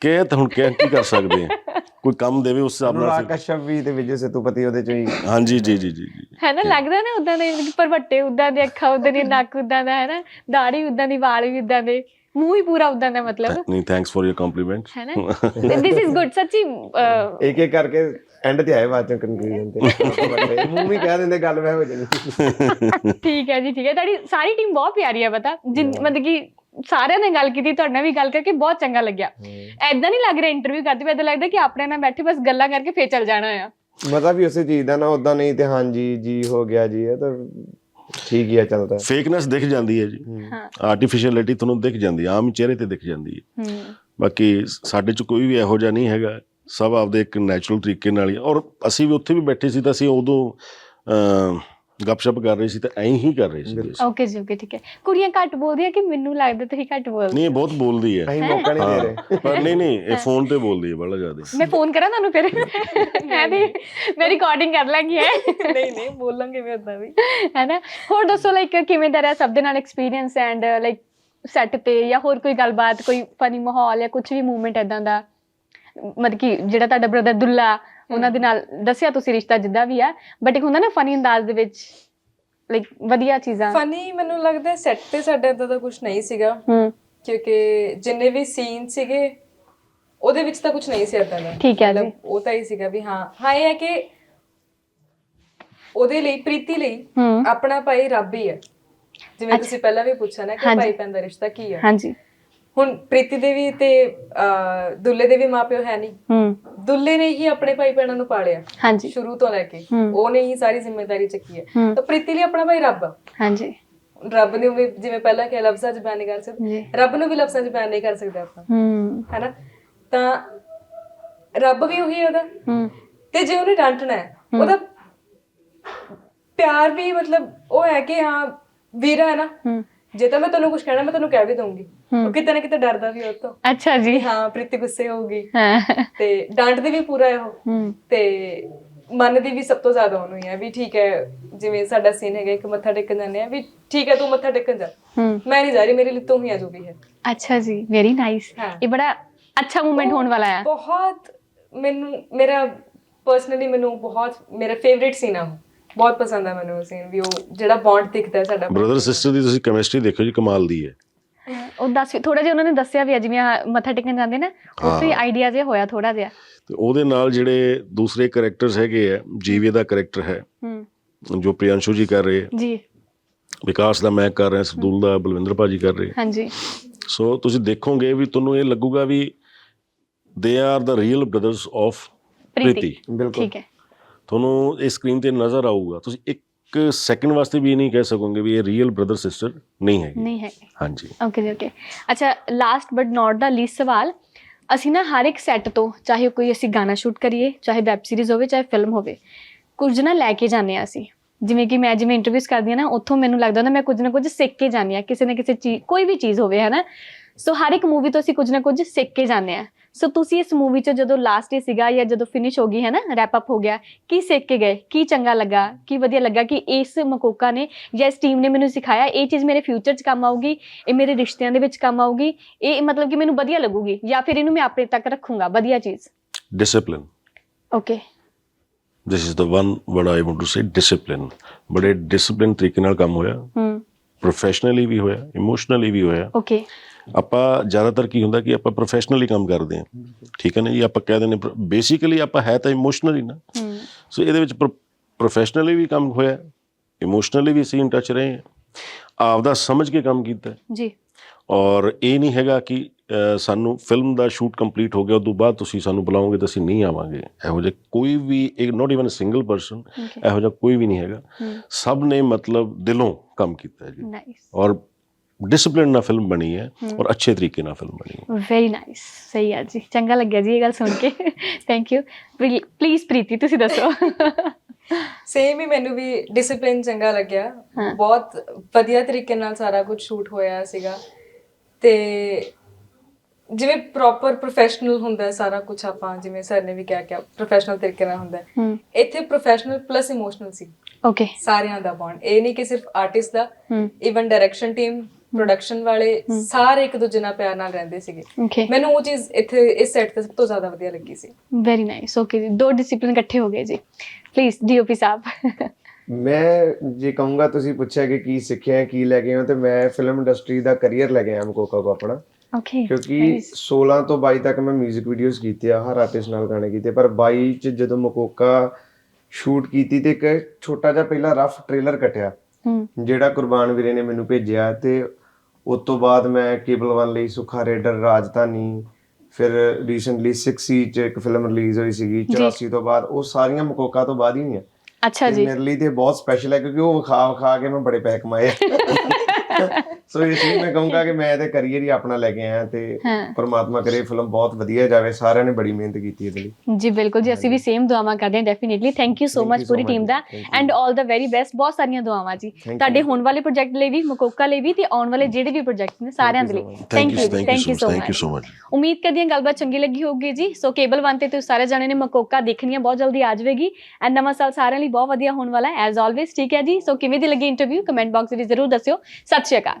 ਕਿਹਾ ਤਾਂ ਹੁਣ ਕਿਹਾ ਕੀ ਕਰ ਸਕਦੇ ਆ? ਕੋਈ ਕੰਮ ਦੇਵੇ ਉਸ ਹਿਸਾਬ ਨਾਲ ਕਸ਼ਯਪ ਵੀ ਤੇ ਵਿਜੇ ਸੇਤੂਪਤੀ ਉਹਦੇ ਚੋਂ ਹੀ। ਹਾਂਜੀ ਜੀ ਜੀ ਜੀ ਜੀ। ਹੈ ਨਾ ਲੱਗਦਾ ਨਾ ਉਦਾਂ ਦੇ ਪਰਵੱਟੇ ਉਦਾਂ ਦੇ ਅੱਖਾਂ ਉਦਾਂ ਦੀ ਨੱਕ ਉਦਾਂ ਦਾ ਹੈ ਨਾ। ਦਾੜੀ ਉਦਾਂ ਦੀ ਵਾਲ ਵੀ ਉਦਾਂ ਦੇ। ਮੂੰਹ ਹੀ ਪੂਰਾ ਉਦਾਂ ਦਾ ਮਤਲਬ ਨਹੀਂ ਥੈਂਕਸ ਫॉर योर ਕੰਪਲੀਮੈਂਟ ਹੈ ਨਾ ਥਿਸ ਇਜ਼ ਗੁੱਡ ਸੱਚੀ ਇੱਕ ਇੱਕ ਕਰਕੇ ਐਂਡ ਤੇ ਆਏ ਬਾਅਦ ਚੋਂ ਕਨਕਲੂਜਨ ਤੇ ਮੂੰਹ ਵੀ ਕਹਿ ਦਿੰਦੇ ਗੱਲ ਵੈ ਹੋ ਜਾਣੀ ਠੀਕ ਹੈ ਜੀ ਠੀਕ ਹੈ ਤੁਹਾਡੀ ਸਾਰੀ ਟੀਮ ਬਹੁਤ ਪਿਆਰੀ ਹੈ ਪਤਾ ਮਤਲਬ ਕਿ ਸਾਰਿਆਂ ਨੇ ਗੱਲ ਕੀਤੀ ਤੁਹਾਡੇ ਨਾਲ ਵੀ ਗੱਲ ਕਰਕੇ ਬਹੁਤ ਚੰਗਾ ਲੱਗਿਆ ਐਦਾਂ ਨਹੀਂ ਲੱਗ ਰਿਹਾ ਇੰਟਰਵਿਊ ਕਰਦੇ ਪਏ ਐਦਾਂ ਲੱਗਦਾ ਕਿ ਆਪਣੇ ਨਾਲ ਬੈਠੇ ਬਸ ਗੱਲਾਂ ਕਰਕੇ ਫੇਰ ਚੱਲ ਜਾਣਾ ਆ ਮਜ਼ਾ ਵੀ ਉਸੇ ਚੀਜ਼ ਦਾ ਨਾ ਉਦਾਂ ਨਹੀਂ ਤੇ ਹਾਂਜੀ ਜੀ ਹੋ ਗਿਆ ਜੀ ਇਹ ਤਾਂ ਠੀਕ ਹੀ ਆ ਚੱਲਦਾ ਫੇਕਨੈਸ ਦਿਖ ਜਾਂਦੀ ਹੈ ਜੀ। ਹਾਂ। ਆਰਟੀਫੀਸ਼ੀਅਲਿਟੀ ਤੁਹਾਨੂੰ ਦਿਖ ਜਾਂਦੀ ਹੈ ਆਮ ਚਿਹਰੇ ਤੇ ਦਿਖ ਜਾਂਦੀ ਹੈ। ਹੂੰ। ਬਾਕੀ ਸਾਡੇ ਚ ਕੋਈ ਵੀ ਇਹੋ ਜਿਹਾ ਨਹੀਂ ਹੈਗਾ ਸਭ ਆਪਦੇ ਇੱਕ ਨੈਚੁਰਲ ਤਰੀਕੇ ਨਾਲ ਹੀ ਔਰ ਅਸੀਂ ਵੀ ਉੱਥੇ ਵੀ ਬੈਠੇ ਸੀ ਤਾਂ ਅਸੀਂ ਉਦੋਂ ਅਹ, ਗੱਪਸ਼ਪ ਕਰ ਰਹੇ ਸੀ ਤਾਂ ਐਂ ਹੀ ਕਰ ਰਹੇ ਸੀ ਓਕੇ ਜੀ ਓਕੇ ਠੀਕ ਹੈ। ਕੁੜੀਆਂ ਘੱਟ ਬੋਲਦੀਆਂ ਕਿ ਮੈਨੂੰ ਲੱਗਦਾ ਤੁਸੀਂ ਘੱਟ ਬੋਲਦੇ? ਨਹੀਂ ਇਹ ਬਹੁਤ ਬੋਲਦੀ ਹੈ। ਅਸੀਂ ਮੌਕਾ ਨਹੀਂ ਦੇ ਰਹੇ। ਪਰ ਨਹੀਂ ਨਹੀਂ ਇਹ ਫੋਨ ਤੇ ਬੋਲਦੀ ਹੈ ਬੜਾ ਜ਼ਿਆਦਾ। ਮੈਂ ਫੋਨ ਕਰਾਂ ਤੁਹਾਨੂੰ ਫਿਰ? ਮੈਂ ਤੇ ਮੈਂ ਰਿਕਾਰਡਿੰਗ ਕਰ ਲਾਂਗੀ ਹੈ। ਨਹੀਂ ਨਹੀਂ ਬੋਲਾਂਗੇ ਮੈਂ ਉਦਾਂ ਵੀ। ਹੈ ਨਾ? ਹੋਰ ਦੱਸੋ ਲਾਈਕ ਕਿਵੇਂ ਦਾ ਰਿਹਾ ਸਭ ਦੇ ਨਾਲ ਐਕਸਪੀਰੀਅੰਸ ਐਂਡ ਲਾਈਕ ਸੈੱਟ ਤੇ ਜਾਂ ਹੋਰ ਕੋਈ ਗੱਲਬਾਤ ਕੋਈ ਫਨੀ ਮਾਹੌਲ ਜਾਂ ਕੁਝ ਵੀ ਮੂਵਮੈਂਟ ਐਦਾਂ ਦਾ? ਮਤਲਬ ਕਿ ਜਿਹੜਾ ਤੁਹਾਡਾ ਬ੍ਰਦਰ ਦੁੱਲਾ ਉਹਨਾਂ ਦੇ ਨਾਲ ਦੱਸਿਆ ਤੁਸੀਂ ਰਿਸ਼ਤਾ ਜਿੱਦਾਂ ਵੀ ਆ ਬਟ ਇੱਕ ਹੁੰਦਾ ਨਾ ਫਨੀ ਅੰਦਾਜ਼ ਦੇ ਵਿੱਚ ਲਾਈਕ ਵਧੀਆ ਚੀਜ਼ਾਂ। ਫਨੀ ਮੈਨੂੰ ਲੱਗਦਾ ਸੈੱਟ ਤੇ ਸਾਡੇ ਇਦਾਂ ਦਾ ਕੁਝ ਨਹੀਂ ਸੀਗਾ। ਹੂੰ। ਕਿਉਂਕਿ ਜਿੰਨੇ ਵੀ ਸੀਨ ਸੀਗੇ ਉਹਦੇ ਵਿੱਚ ਤਾਂ ਕੁਝ ਨਹੀਂ ਸੀ ਇਦਾਂ ਦਾ। ਠੀਕ ਹੈ ਜੀ। ਮਤਲਬ ਉਹ ਤਾਂ ਹੀ ਸੀਗਾ ਵੀ ਹਾਂ। ਹਾਂ ਇਹ ਹੈ ਕਿ ਉਹਦੇ ਲਈ ਪ੍ਰੀਤੀ ਲਈ ਆਪਣਾ ਭਾਈ ਰੱਬ ਹੀ ਹੈ। ਜਿਵੇਂ ਤੁਸੀਂ ਪਹਿਲਾਂ ਵੀ ਪੁੱਛਿਆ ਨਾ ਕਿ। ਭਾਈ ਭੈਣ ਦਾ ਰਿਸ਼ਤਾ ਕੀ ਹੈ। ਹਾਂਜੀ। ਹੁਣ ਪ੍ਰੀਤੀ ਦੇ ਵੀ ਤੇ ਅਹ, ਦੁੱਲੇ ਦੇ ਵੀ ਮਾਪਿਓ ਹੈ ਨਹੀਂ। ਹੂੰ। ਦੁੱਲੇ ਨੇ ਹੀ ਆਪਣੇ ਭਾਈ ਭੈਣਾਂ ਨੂੰ ਪਾਲਿਆ ਹਾਂਜੀ। ਸ਼ੁਰੂ ਤੋਂ ਲੈ ਕੇ। ਉਹਨੇ ਹੀ ਸਾਰੀ ਜ਼ਿੰਮੇਵਾਰੀ ਚੱਕੀ ਹੈ। ਹੂੰ। ਤਾਂ ਪ੍ਰੀਤੀ ਲਈ ਆਪਣਾ ਭਾਈ ਰੱਬ। ਆ। ਹਾਂਜੀ। ਰੱਬ ਨੂੰ ਵੀ ਜਿਵੇਂ ਪਹਿਲਾਂ ਕਿਹਾ ਲਫ਼ਜ਼ਾਂ 'ਚ ਬਿਆਨ ਨਹੀਂ ਕਰ ਸਕਦੇ। ਜੀ। ਰੱਬ ਨੂੰ ਵੀ ਲਫ਼ਜ਼ਾਂ 'ਚ ਬਿਆਨ ਨਹੀਂ ਕਰ ਸਕਦੇ ਆਪਾਂ। ਹੂੰ। ਹੈਨਾ? ਤਾਂ ਰੱਬ ਵੀ ਉਹੀ ਹੈ ਉਹਦਾ। ਹੂੰ। ਤੇ ਜੇ ਉਹਨੇ ਡਾਂਟਣਾ ਹੈ ਉਹਦਾ ਪਿਆਰ ਵੀ ਮਤਲਬ ਉਹ ਹੈ ਕਿ ਹਾਂ ਵੀਰਾ ਹੈ ਨਾ। ਹੂੰ। ਜੇ ਤਾਂ ਮੈਂ ਤੈਨੂੰ ਕੁਝ ਕਹਿਣਾ ਮੈਂ ਤੈਨੂੰ ਕਹਿ ਵੀ ਦਊਂਗੀ। ਉਹ ਕਿਤੇ ਨਾ ਕਿਤੇ ਡਰਦਾ ਵੀ ਉਹ ਤੋਂ। ਅੱਛਾ ਜੀ। ਹਾਂ ਪ੍ਰੀਤੀ ਗੁੱਸੇ ਹੋਊਗੀ ਹਾਂ। ਤੇ ਡਾਂਟਦੀ ਵੀ ਪੂਰਾ ਹੈ ਉਹ। ਹੂੰ। ਤੇ ਮੰਨਦੀ ਵੀ ਸਭ ਤੋਂ ਜ਼ਿਆਦਾ ਉਹਨੂੰ ਹੀ ਹੈ ਵੀ ਠੀਕ ਹੈ ਜਿਵੇਂ ਸਾਡਾ ਸੀਨ ਹੈਗਾ ਇੱਕ ਮੱਥਾ ਟੇਕਣ ਜਾਂਦੇ ਆ ਵੀ ਠੀਕ ਹੈ ਤੂੰ ਮੱਥਾ ਟੇਕਣ ਜਾ। ਮੈਂ ਨਹੀਂ ਜਾ ਰਹੀ ਮੇਰੇ ਲਈ ਤੂੰ ਹੀ ਆ ਜੋ ਵੀ ਹੈ। ਅੱਛਾ ਜੀ ਵੈਰੀ ਨਾਈਸ। ਇਹ ਬੜਾ ਅੱਛਾ ਮੂਵਮੈਂਟ ਹੋਣ ਵਾਲਾ ਹੈ ਬਹੁਤ ਮੈਨੂੰ ਮੇਰਾ ਪਰਸਨਲੀ ਮੈਨੂੰ ਬਹੁਤ ਮੇਰਾ ਫੇਵਰਿਟ ਸੀਨ ਆ। ਬਹੁਤ ਪਸੰਦ ਆ ਮੈਨੂੰ ਉਹ ਸੀਨ ਵੀ ਉਹ ਜਿਹੜਾ ਬੌਂਡ ਦਿਖਦਾ ਹੈ ਸਾਡਾ। ਬ੍ਰਦਰ ਸਿਸਟਰ ਦੀ ਤੁਸੀਂ ਕੈਮਿਸਟਰੀ ਦੇਖੋ ਜੀ ਕਮਾਲ ਦੀ ਹੈ। ਉਹ ਦੱਸ ਥੋੜਾ ਜਿਹਾ ਉਹਨਾਂ ਨੇ ਦੱਸਿਆ ਵੀ ਜਿਵੇਂ ਮੱਥਾ ਟੇਕਣ ਜਾਂਦੇ ਨਾ ਉੱਥੇ ਹੀ ਆਈਡੀਆ ਜਿਹਾ ਹੋਇਆ ਥੋੜਾ ਜਿਹਾ। ਤੇ ਉਹਦੇ ਨਾਲ ਜਿਹੜੇ ਦੂਸਰੇ ਕੈਰੈਕਟਰਸ ਹੈਗੇ ਆ ਜੀਵੇ ਦਾ ਕੈਰੈਕਟਰ ਹੈ ਹੂੰ। ਜੋ ਪ੍ਰਿयांशु ਜੀ ਕਰ ਰਹੇ ਆ। ਜੀ। ਵਿਕਾਸ ਦਾ ਮੈਂ ਕਰ ਰਿਹਾ ਸਰਦੂਲ ਦਾ ਬਲਵਿੰਦਰ ਭਾਜੀ ਕਰ ਰਹੇ। ਹਾਂਜੀ। ਸੋ ਤੁਸੀਂ ਦੇਖੋਗੇ ਵੀ ਤੁਹਾਨੂੰ ਇਹ ਲੱਗੂਗਾ ਵੀ they are the real brothers of Preeti. Preeti. ਬਿਲਕੁਲ। ਠੀਕ ਹੈ। ਤੁਹਾਨੂੰ ਇਹ ਸਕਰੀਨ ਤੇ ਨਜ਼ਰ ਆਊਗਾ। ਤੁਸੀਂ ਇੱਕ ਸੈਕਿੰਡ ਵਾਸਤੇ ਵੀ ਇਹ ਨਹੀਂ ਕਹਿ ਸਕੋਗੇ ਵੀ ਇਹ ਰੀਅਲ ਬ੍ਰਦਰ ਸਿਸਟਰ ਨਹੀਂ ਹੈਗੀ। ਨਹੀਂ ਹੈ ਹਾਂਜੀ। ਓਕੇ ਜੀ ਓਕੇ ਅੱਛਾ last but not the least ਸਵਾਲ ਅਸੀਂ ਨਾ ਹਰ ਇੱਕ ਸੈੱਟ ਤੋਂ ਚਾਹੇ ਕੋਈ ਅਸੀਂ ਗਾਣਾ ਸ਼ੂਟ ਕਰੀਏ ਚਾਹੇ ਵੈਬ ਸੀਰੀਜ਼ ਹੋਵੇ ਚਾਹੇ ਫਿਲਮ ਹੋਵੇ ਕੁਝ ਨਾ ਲੈ ਕੇ ਜਾਂਦੇ ਆ ਅਸੀਂ। ਜਿਵੇਂ ਕਿ ਮੈਂ ਜਿਵੇਂ ਇੰਟਰਵਿਊਸ ਕਰਦੀ ਆ ਨਾ ਉੱਥੋਂ ਮੈਨੂੰ ਲੱਗਦਾ ਹੁੰਦਾ ਮੈਂ ਕੁਝ ਨਾ ਕੁਝ ਸਿੱਖ ਕੇ ਜਾਂਦੀ ਆ ਕਿਸੇ ਨਾ ਕਿਸੇ ਚੀਜ਼ ਕੋਈ ਵੀ ਚੀਜ਼ ਹੋਵੇ ਹੈ ਨਾ ਸੋ ਹਰ ਇੱਕ ਮੂਵੀ ਤੋਂ ਅਸੀਂ ਕੁਝ ਨਾ ਕੁਝ ਸਿੱਖ ਕੇ ਜਾਂਦੇ ਆ ਸੋ ਤੁਸੀਂ ਇਸ ਮੂਵੀ 'ਚ ਜਦੋਂ ਲਾਸਟ ਡੇ ਸੀਗਾ ਜਾਂ ਜਦੋਂ ਫਿਨਿਸ਼ ਹੋ ਗਈ ਹੈ ਨਾ ਰੈਪ ਅਪ ਹੋ ਗਿਆ ਕੀ ਸਿੱਖ ਕੇ ਗਏ? ਕੀ ਚੰਗਾ ਲੱਗਾ? ਕੀ ਵਧੀਆ ਲੱਗਾ ਕਿ ਇਸ ਮਕੋਕਾ ਨੇ ਜਾਂ ਇਸ ਟੀਮ ਨੇ ਮੈਨੂੰ ਸਿਖਾਇਆ ਇਹ ਚੀਜ਼ ਮੇਰੇ ਫਿਊਚਰ 'ਚ ਕੰਮ ਆਊਗੀ ਇਹ ਮੇਰੇ ਰਿਸ਼ਤਿਆਂ ਦੇ ਵਿੱਚ ਕੰਮ ਆਊਗੀ ਇਹ ਮਤਲਬ ਕਿ ਮੈਨੂੰ ਵਧੀਆ ਲੱਗੂਗੀ ਜਾਂ ਫਿਰ ਇਹਨੂੰ ਮੈਂ ਆਪਣੇ ਤੱਕ ਰੱਖੂੰਗਾ ਵਧੀਆ ਚੀਜ਼? Discipline okay this is the one word I want to say discipline ਬੜੇ ਡਿਸਪਲਿਨ ਤਰੀਕੇ ਨਾਲ ਕੰਮ ਹੋਇਆ। ਹੂੰ। ਪ੍ਰੋਫੈਸ਼ਨਲੀ ਵੀ ਹੋਇਆ ਇਮੋਸ਼ਨਲੀ ਵੀ ਹੋਇਆ। ਓਕੇ ਆਪਾਂ ਜ਼ਿਆਦਾਤਰ ਕੀ ਹੁੰਦਾ ਕਿ ਆਪਾਂ ਪ੍ਰੋਫੈਸ਼ਨਲੀ ਕੰਮ ਕਰਦੇ ਹਾਂ। ਠੀਕ ਹੈ ਨਾ ਜੀ? ਆਪਾਂ ਕਹਿ ਦਿੰਦੇ ਬੇਸਿਕਲੀ ਆਪਾਂ ਹੈ ਤਾਂ ਇਮੋਸ਼ਨਲੀ ਨਾ। ਸੋ ਇਹਦੇ ਵਿੱਚ ਪ੍ਰੋਫੈਸ਼ਨਲੀ ਵੀ ਕੰਮ ਹੋਇਆ ਇਮੋਸ਼ਨਲੀ ਵੀ ਅਸੀਂ ਇਨ ਟੱਚ ਰਹੇ ਹਾਂ। ਆਪਦਾ ਸਮਝ ਕੇ ਕੰਮ ਕੀਤਾ। ਜੀ। ਔਰ ਇਹ ਨਹੀਂ ਹੈਗਾ ਕਿ ਸਾਨੂੰ ਫਿਲਮ ਦਾ ਸ਼ੂਟ ਕੰਪਲੀਟ ਹੋ ਗਿਆ ਉਸ ਤੋਂ ਬਾਅਦ ਤੁਸੀਂ ਸਾਨੂੰ ਬੁਲਾਓਗੇ ਤਾਂ ਅਸੀਂ ਨਹੀਂ ਆਵਾਂਗੇ। ਇਹੋ ਜਿਹਾ ਕੋਈ ਵੀ ਇੱਕ ਨਾਟ ਇਵਨ ਸਿੰਗਲ ਪਰਸਨ ਇਹੋ ਜਿਹਾ ਕੋਈ ਵੀ ਨਹੀਂ ਹੈਗਾ। ਸਭ ਨੇ ਮਤਲਬ ਦਿਲੋਂ ਕੰਮ ਕੀਤਾ ਜੀ। ਨਾਈਸ ਔਰ ਡਿਸਪਲਿਨ ਨਾਲ ਫਿਲਮ ਬਣੀ ਹੈ। ਔਰ ਅੱਛੇ ਤਰੀਕੇ ਨਾਲ ਫਿਲਮ ਬਣੀ ਹੈ। ਵੈਰੀ ਨਾਈਸ ਸਹੀ ਆ ਜੀ। ਚੰਗਾ ਲੱਗਿਆ ਜੀ ਇਹ ਗੱਲ ਸੁਣ ਕੇ। ਥੈਂਕ ਯੂ ਪਲੀਜ਼ ਪ੍ਰੀਤੀ ਤੁਸੀਂ ਦੱਸੋ। ਸੇਮ ਹੀ ਮੈਨੂੰ ਵੀ ਡਿਸਪਲਿਨ ਚੰਗਾ ਲੱਗਿਆ। ਬਹੁਤ ਵਧੀਆ ਤਰੀਕੇ ਨਾਲ ਸਾਰਾ ਕੁਝ ਸ਼ੂਟ ਹੋਇਆ ਸੀਗਾ। ਤੇ ਜਿਵੇਂ ਪ੍ਰੋਪਰ ਪ੍ਰੋਫੈਸ਼ਨਲ ਹੁੰਦਾ ਹੈ ਸਾਰਾ ਕੁਝ ਆਪਾਂ ਜਿਵੇਂ ਸਰ ਨੇ ਵੀ ਕਿਹਾ ਕਿ ਪ੍ਰੋਫੈਸ਼ਨਲ ਤਰੀਕੇ ਨਾਲ ਹੁੰਦਾ ਇੱਥੇ ਪ੍ਰੋਫੈਸ਼ਨਲ ਪਲੱਸ ਇਮੋਸ਼ਨਲ ਸੀ। ਓਕੇ ਸਾਰਿਆਂ ਦਾ ਬੌਂਡ ਇਹ ਨਹੀਂ ਕਿ ਸਿਰਫ ਆਰਟਿਸਟ ਦਾ। ਇਵਨ ਡਾਇਰੈਕਸ਼ਨ ਟੀਮ ਪ੍ਰੋਡਕਸ਼ਨ ਵਾਲੇ ਸਾਰੇ ਇੱਕ ਦੂਜੇ ਨਾਲ ਪਿਆਰ ਨਾਲ ਰਹਿੰਦੇ ਸੀਗੇ। ਮੈਨੂੰ ਉਹ ਚੀਜ਼ ਇੱਥੇ ਇਸ ਸੈੱਟ ਤੇ ਸਭ ਤੋਂ ਜ਼ਿਆਦਾ ਵਧੀਆ ਲੱਗੀ ਸੀ। ਵੈਰੀ ਨਾਈਸ ਓਕੇ ਜੀ। ਦੋ ਡਿਸਪਲਿਨ ਇਕੱਠੇ ਹੋ ਗਏ ਜੀ। ਪਲੀਜ਼ ਡੀਓਪੀ ਸਾਹਿਬ। ਮੈਂ ਜੇ ਕਹੂੰਗਾ ਤੁਸੀਂ ਪੁੱਛਿਆ ਕਿ ਕੀ ਸਿੱਖਿਆ ਕੀ ਲੈ ਕੇ ਆਏ ਹੋ ਤੇ ਮੈਂ ਫਿਲਮ ਇੰਡਸਟਰੀ ਦਾ ਕੈਰੀਅਰ ਲੈ ਕੇ ਆਇਆ ਮਕੋਕਾ ਕੋ ਆਪਣਾ। ਓਕੇ ਕਿਉਂਕਿ 16 ਤੋਂ 22 ਤੱਕ ਮੈਂ 뮤직 ਵੀਡੀਓਜ਼ ਕੀਤੇ ਆ ਹਰ ਆਰਟਿਸਟ ਨਾਲ ਗਾਣੇ ਕੀਤੇ। ਪਰ 22 ਚ ਜਦੋਂ ਮਕੋਕਾ ਸ਼ੂਟ ਕੀਤੀ ਤੇ ਇੱਕ ਛੋਟਾ ਜਿਹਾ ਪਹਿਲਾ ਰਫ ਟ੍ਰੇਲਰ ਕੱਟਿਆ। ਜਿਹੜਾ ਕੁਰਬਾਨ ਵੀਰੇ ਨੇ ਮੈਨੂੰ ਭੇਜਿਆ ਤੇ ਉਸ ਤੋਂ ਬਾਅਦ ਮੈਂ ਕੇਬਲ ਵਨ ਲਈ ਸੁਖਾ ਰੇਡਰ ਰਾਜਧਾਨੀ ਫਿਰ ਰੀਸੈਂਟਲੀ 6 ਚ ਇੱਕ ਫਿਲਮ ਰਿਲੀਜ਼ ਹੋਈ ਸੀਗੀ 84 ਤੋਂ ਬਾਅਦ। ਉਹ ਸਾਰੀਆਂ ਮਕੋਕਾ ਤੋਂ ਬਾਅਦ ਹੀ ਹੋਈਆਂ। ਅੱਛਾ ਜੀ। ਮੇਰੇ ਲਈ ਤੇ ਬਹੁਤ ਸਪੈਸ਼ਲ ਹੈ ਕਿਉਂਕਿ ਉਹ ਵਿਖਾ ਵਿਖਾ ਕੇ ਮੈਂ ਬੜੇ ਪੈਸੇ ਕਮਾਏ ਸੋ ਇਸ ਲਈ ਮੈਂ ਕਹੂੰਗਾ ਕਿ ਮੈਂ ਤੇ ਕਰੀਅਰ ਹੀ ਆਪਣਾ ਲੈ ਕੇ ਆਇਆ ਤੇ ਪਰਮਾਤਮਾ ਕਰੇ ਫਿਲਮ ਬਹੁਤ ਵਧੀਆ ਜਾਵੇ ਸਾਰਿਆਂ ਨੇ ਬੜੀ ਮਿਹਨਤ ਕੀਤੀ ਇਹਦੇ ਲਈ। ਜੀ ਬਿਲਕੁਲ ਜੀ ਅਸੀਂ ਵੀ ਸੇਮ ਦੁਆਵਾਂ ਕਰਦੇ ਹਾਂ definitely thank you so much Puri team ਦਾ. ਐਂਡ 올 ਦਾ ਵੈਰੀ ਬੈਸਟ ਬਹੁਤ ਸਾਰੀਆਂ ਦੁਆਵਾਂ ਜੀ. ਤੁਹਾਡੇ ਹੋਣ ਵਾਲੇ ਪ੍ਰੋਜੈਕਟ ਲਈ ਵੀ ਮਕੋਕਾ ਲਈ ਵੀ ਤੇ ਆਉਣ ਵਾਲੇ ਜਿਹੜੇ ਵੀ ਪ੍ਰੋਜੈਕਟ ਨੇ ਸਾਰਿਆਂ ਦੇ ਲਈ। Thank you thank thank you so thank you much so much ਉਮੀਦ ਕਰਦੀ ਹਾਂ ਗੱਲਬਾਤ ਚੰਗੀ ਲੱਗੀ ਹੋਊਗੀ ਜੀ ਸੋ ਕੇਬਲ ਵਨ ਤੇ ਤੁਸੀਂ ਸਾਰੇ ਜਾਣੇ ਨੇ ਮਕੋਕਾ ਦੇਖਣੀ ਹੈ ਬਹੁਤ ਜਲਦੀ ਆ ਜਾਵੇਗੀ ਐਂਡ ਨਵਾਂ ਸਾਲ ਸਾਰਿਆਂ ਲਈ ਬਹੁਤ ਵਧੀਆ ਹੋਣ ਵਾਲਾ ਹੈ ਐਜ਼ ਆਲਵੇਸ ਠੀਕ ਹੈ ਜੀ ਸੋ ਕਿਵੇਂ ਦੀ ਲੱਗੀ ਇੰਟਰਵਿਊ ਕਮੈਂਟ ਬਾਕਸ ਵਿੱਚ ਜ਼ਰੂਰ ਦੱਸਿਓ ਸਤਿ ਸ਼੍ਰੀ ਅਕਾਲ